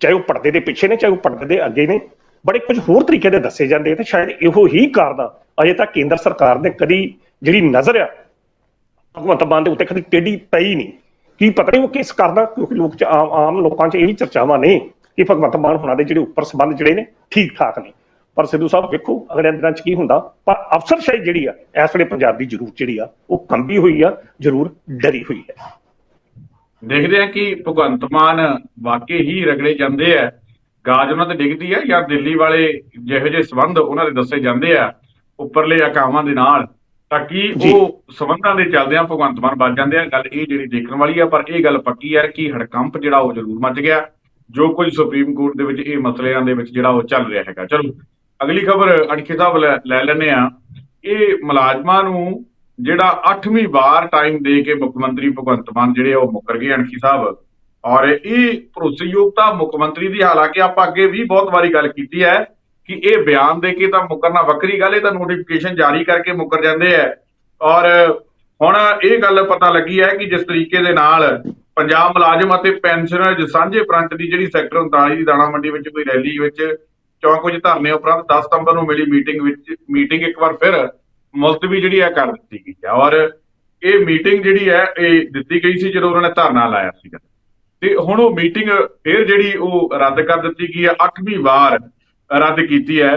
ਚਾਹੇ ਉਹ ਪਰਦੇ ਦੇ ਪਿੱਛੇ ਨੇ, ਚਾਹੇ ਉਹ ਪਰਦੇ ਦੇ ਅੱਗੇ ਨੇ, ਬੜੇ ਕੁਝ ਹੋਰ ਤਰੀਕੇ ਦੇ ਦੱਸੇ ਜਾਂਦੇ ਆ ਤੇ ਸ਼ਾਇਦ ਇਹੋ ਹੀ ਕਾਰਨ ਅਜੇ ਤੱਕ ਕੇਂਦਰ ਸਰਕਾਰ ਨੇ ਕਦੀ ਜਿਹੜੀ ਨਜ਼ਰ ਆ, ਭਗਵੰਤ ਮਾਨ ਦੇ ਉੱਤੇ ਕਦੀ ਟੇਢੀ ਪਈ ਨਹੀਂ। ਕੀ ਪਤਾ ਨਹੀਂ ਉਹ ਕਿਸ ਕਰਦਾ ਕਿਉਂਕਿ ਲੋਕ ਚ ਆਮ ਆਮ ਲੋਕਾਂ 'ਚ ਇਹ ਵੀ ਚਰਚਾਵਾਂ ਨੇ ਕਿ ਭਗਵੰਤ ਮਾਨ ਹੋਣਾ ਦੇ ਜਿਹੜੇ ਉੱਪਰ ਸੰਬੰਧ ਜਿਹੜੇ ਨੇ ਠੀਕ ਠਾਕ ਨੇ। ਪਰ ਸਿੱਧੂ ਸਾਹਿਬ ਵੇਖੋ ਅਗਲੇ ਦਿਨਾਂ 'ਚ ਕੀ ਹੁੰਦਾ? ਪਰ ਅਫਸਰਸ਼ਾਹੀ ਜਿਹੜੀ ਆ ਇਸ ਵੇਲੇ ਪੰਜਾਬ ਦੀ ਜ਼ਰੂਰ ਜਿਹੜੀ ਆ ਉਹ ਕੰਬੀ ਹੋਈ ਆ ਜ਼ਰੂਰ ਡਰੀ ਹੋਈ ਹੈ।
ਦੇਖਦੇ ਆ ਕਿ ਭਗਵੰਤ ਮਾਨ ਵਾਕਈ ਹੀ ਰਗੜੇ ਜਾਂਦੇ ਆ। ਗਾਜ ਉਹਨਾਂ ਤੇ ਡਿੱਗਦੀ ਆ ਜਾਂ ਦਿੱਲੀ ਵਾਲੇ ਜਿਹੋ ਜਿਹੇ ਸਬੰਧ ਉਹਨਾਂ ਦੇ ਦੱਸੇ ਜਾਂਦੇ ਆ ਉੱਪਰਲੇ ਅਕਾਵਾਂ ਦੇ ਨਾਲ। ਤਾਂ ਕਿ। ਉਹ ਸਬੰਧਾਂ ਦੇ ਚੱਲਦਿਆਂ ਭਗਵੰਤ ਮਾਨ ਬਚ ਜਾਂਦੇ ਆ। ਗੱਲ ਇਹ ਜਿਹੜੀ ਦੇਖਣ ਵਾਲੀ ਆ ਪਰ ਇਹ ਗੱਲ ਪੱਕੀ ਹੈ ਕਿ ਹੜਕੰਪ ਜਿਹੜਾ ਉਹ ਜ਼ਰੂਰ ਮਚ ਗਿਆ। ਜੋ ਕੁਝ ਸੁਪਰੀਮ ਕੋਰਟ ਦੇ ਵਿੱਚ ਇਹ ਮਸਲਿਆਂ ਦੇ ਵਿੱਚ ਜਿਹੜਾ ਉਹ ਚੱਲ ਰਿਹਾ ਹੈਗਾ। ਚਲੋ ਅਗਲੀ ਖਬਰ ਅਣਖੀ ਸਾਹਿਬ ਲੈ ਲੈ ਲੈਂਦੇ ਆ ਇਹ ਮੁਲਾਜ਼ਮਾਂ ਨੂੰ ਜਿਹੜਾ 8ਵੀਂ ਵਾਰ ਟਾਈਮ ਦੇ ਕੇ ਮੁੱਖ ਮੰਤਰੀ ਭਗਵੰਤ ਮਾਨ ਜਿਹੜੇ ਉਹ ਮੁੱਕਰ ਗਏ ਅਣਖੀ ਸਾਹਿਬ। ਔਰ ਇਹ ਭਰੋਸੇਯੋਗਤਾ ਮੁੱਖ ਮੰਤਰੀ ਦੀ, ਹਾਲਾਂਕਿ ਆਪਾਂ ਅੱਗੇ ਵੀ ਬਹੁਤ ਵਾਰੀ ਗੱਲ ਕੀਤੀ ਹੈ ਕਿ ਇਹ ਬਿਆਨ ਦੇ ਕੇ ਤਾਂ ਮੁੱਕਰਨਾ ਵੱਖਰੀ ਗੱਲ ਇਹ ਤਾਂ ਨੋਟੀਫਿਕੇਸ਼ਨ ਜਾਰੀ ਕਰਕੇ ਮੁੱਕਰ ਜਾਂਦੇ ਆ ਔਰ ਹੁਣ ਇਹ ਗੱਲ ਪਤਾ ਲੱਗੀ ਹੈ ਕਿ ਜਿਸ ਤਰੀਕੇ ਦੇ ਨਾਲ ਪੰਜਾਬ ਮੁਲਾਜ਼ਮ ਅਤੇ ਪੈਨਸ਼ਨਰ ਸਾਂਝੇ ਫਰੰਟ ਦੀ ਜਿਹੜੀ ਸੈਕਟਰ 39 ਦੀ ਦਾਣਾ ਮੰਡੀ ਵਿੱਚ ਕੋਈ ਰੈਲੀ ਵਿੱਚ ਚੌਂਕ ਵਿੱਚ ਧਰਨੇ ਉਪਰੰਤ 10 ਸਤੰਬਰ ਨੂੰ ਮਿਲੀ ਮੀਟਿੰਗ ਵਿੱਚ ਮੀਟਿੰਗ ਇੱਕ ਵਾਰ ਫਿਰ ਮੁਲਤਵੀ ਜਿਹੜੀ ਹੈ ਕਰ ਦਿੱਤੀ ਗਈ ਹੈ ਔਰ ਇਹ ਮੀਟਿੰਗ ਜਿਹੜੀ ਹੈ, ਇਹ ਦਿੱਤੀ ਗਈ ਸੀ ਜਦੋਂ ਉਹਨਾਂ ਨੇ ਧਰਨਾ ਲਾਇਆ ਸੀਗਾ। ਤੇ ਹੁਣ ਉਹ ਮੀਟਿੰਗ ਫਿਰ ਜਿਹੜੀ ਉਹ ਰੱਦ ਕਰ ਦਿੱਤੀ ਗਈ ਹੈ 8ਵੀਂ ਵਾਰ ਰੱਦ ਕੀਤੀ ਹੈ।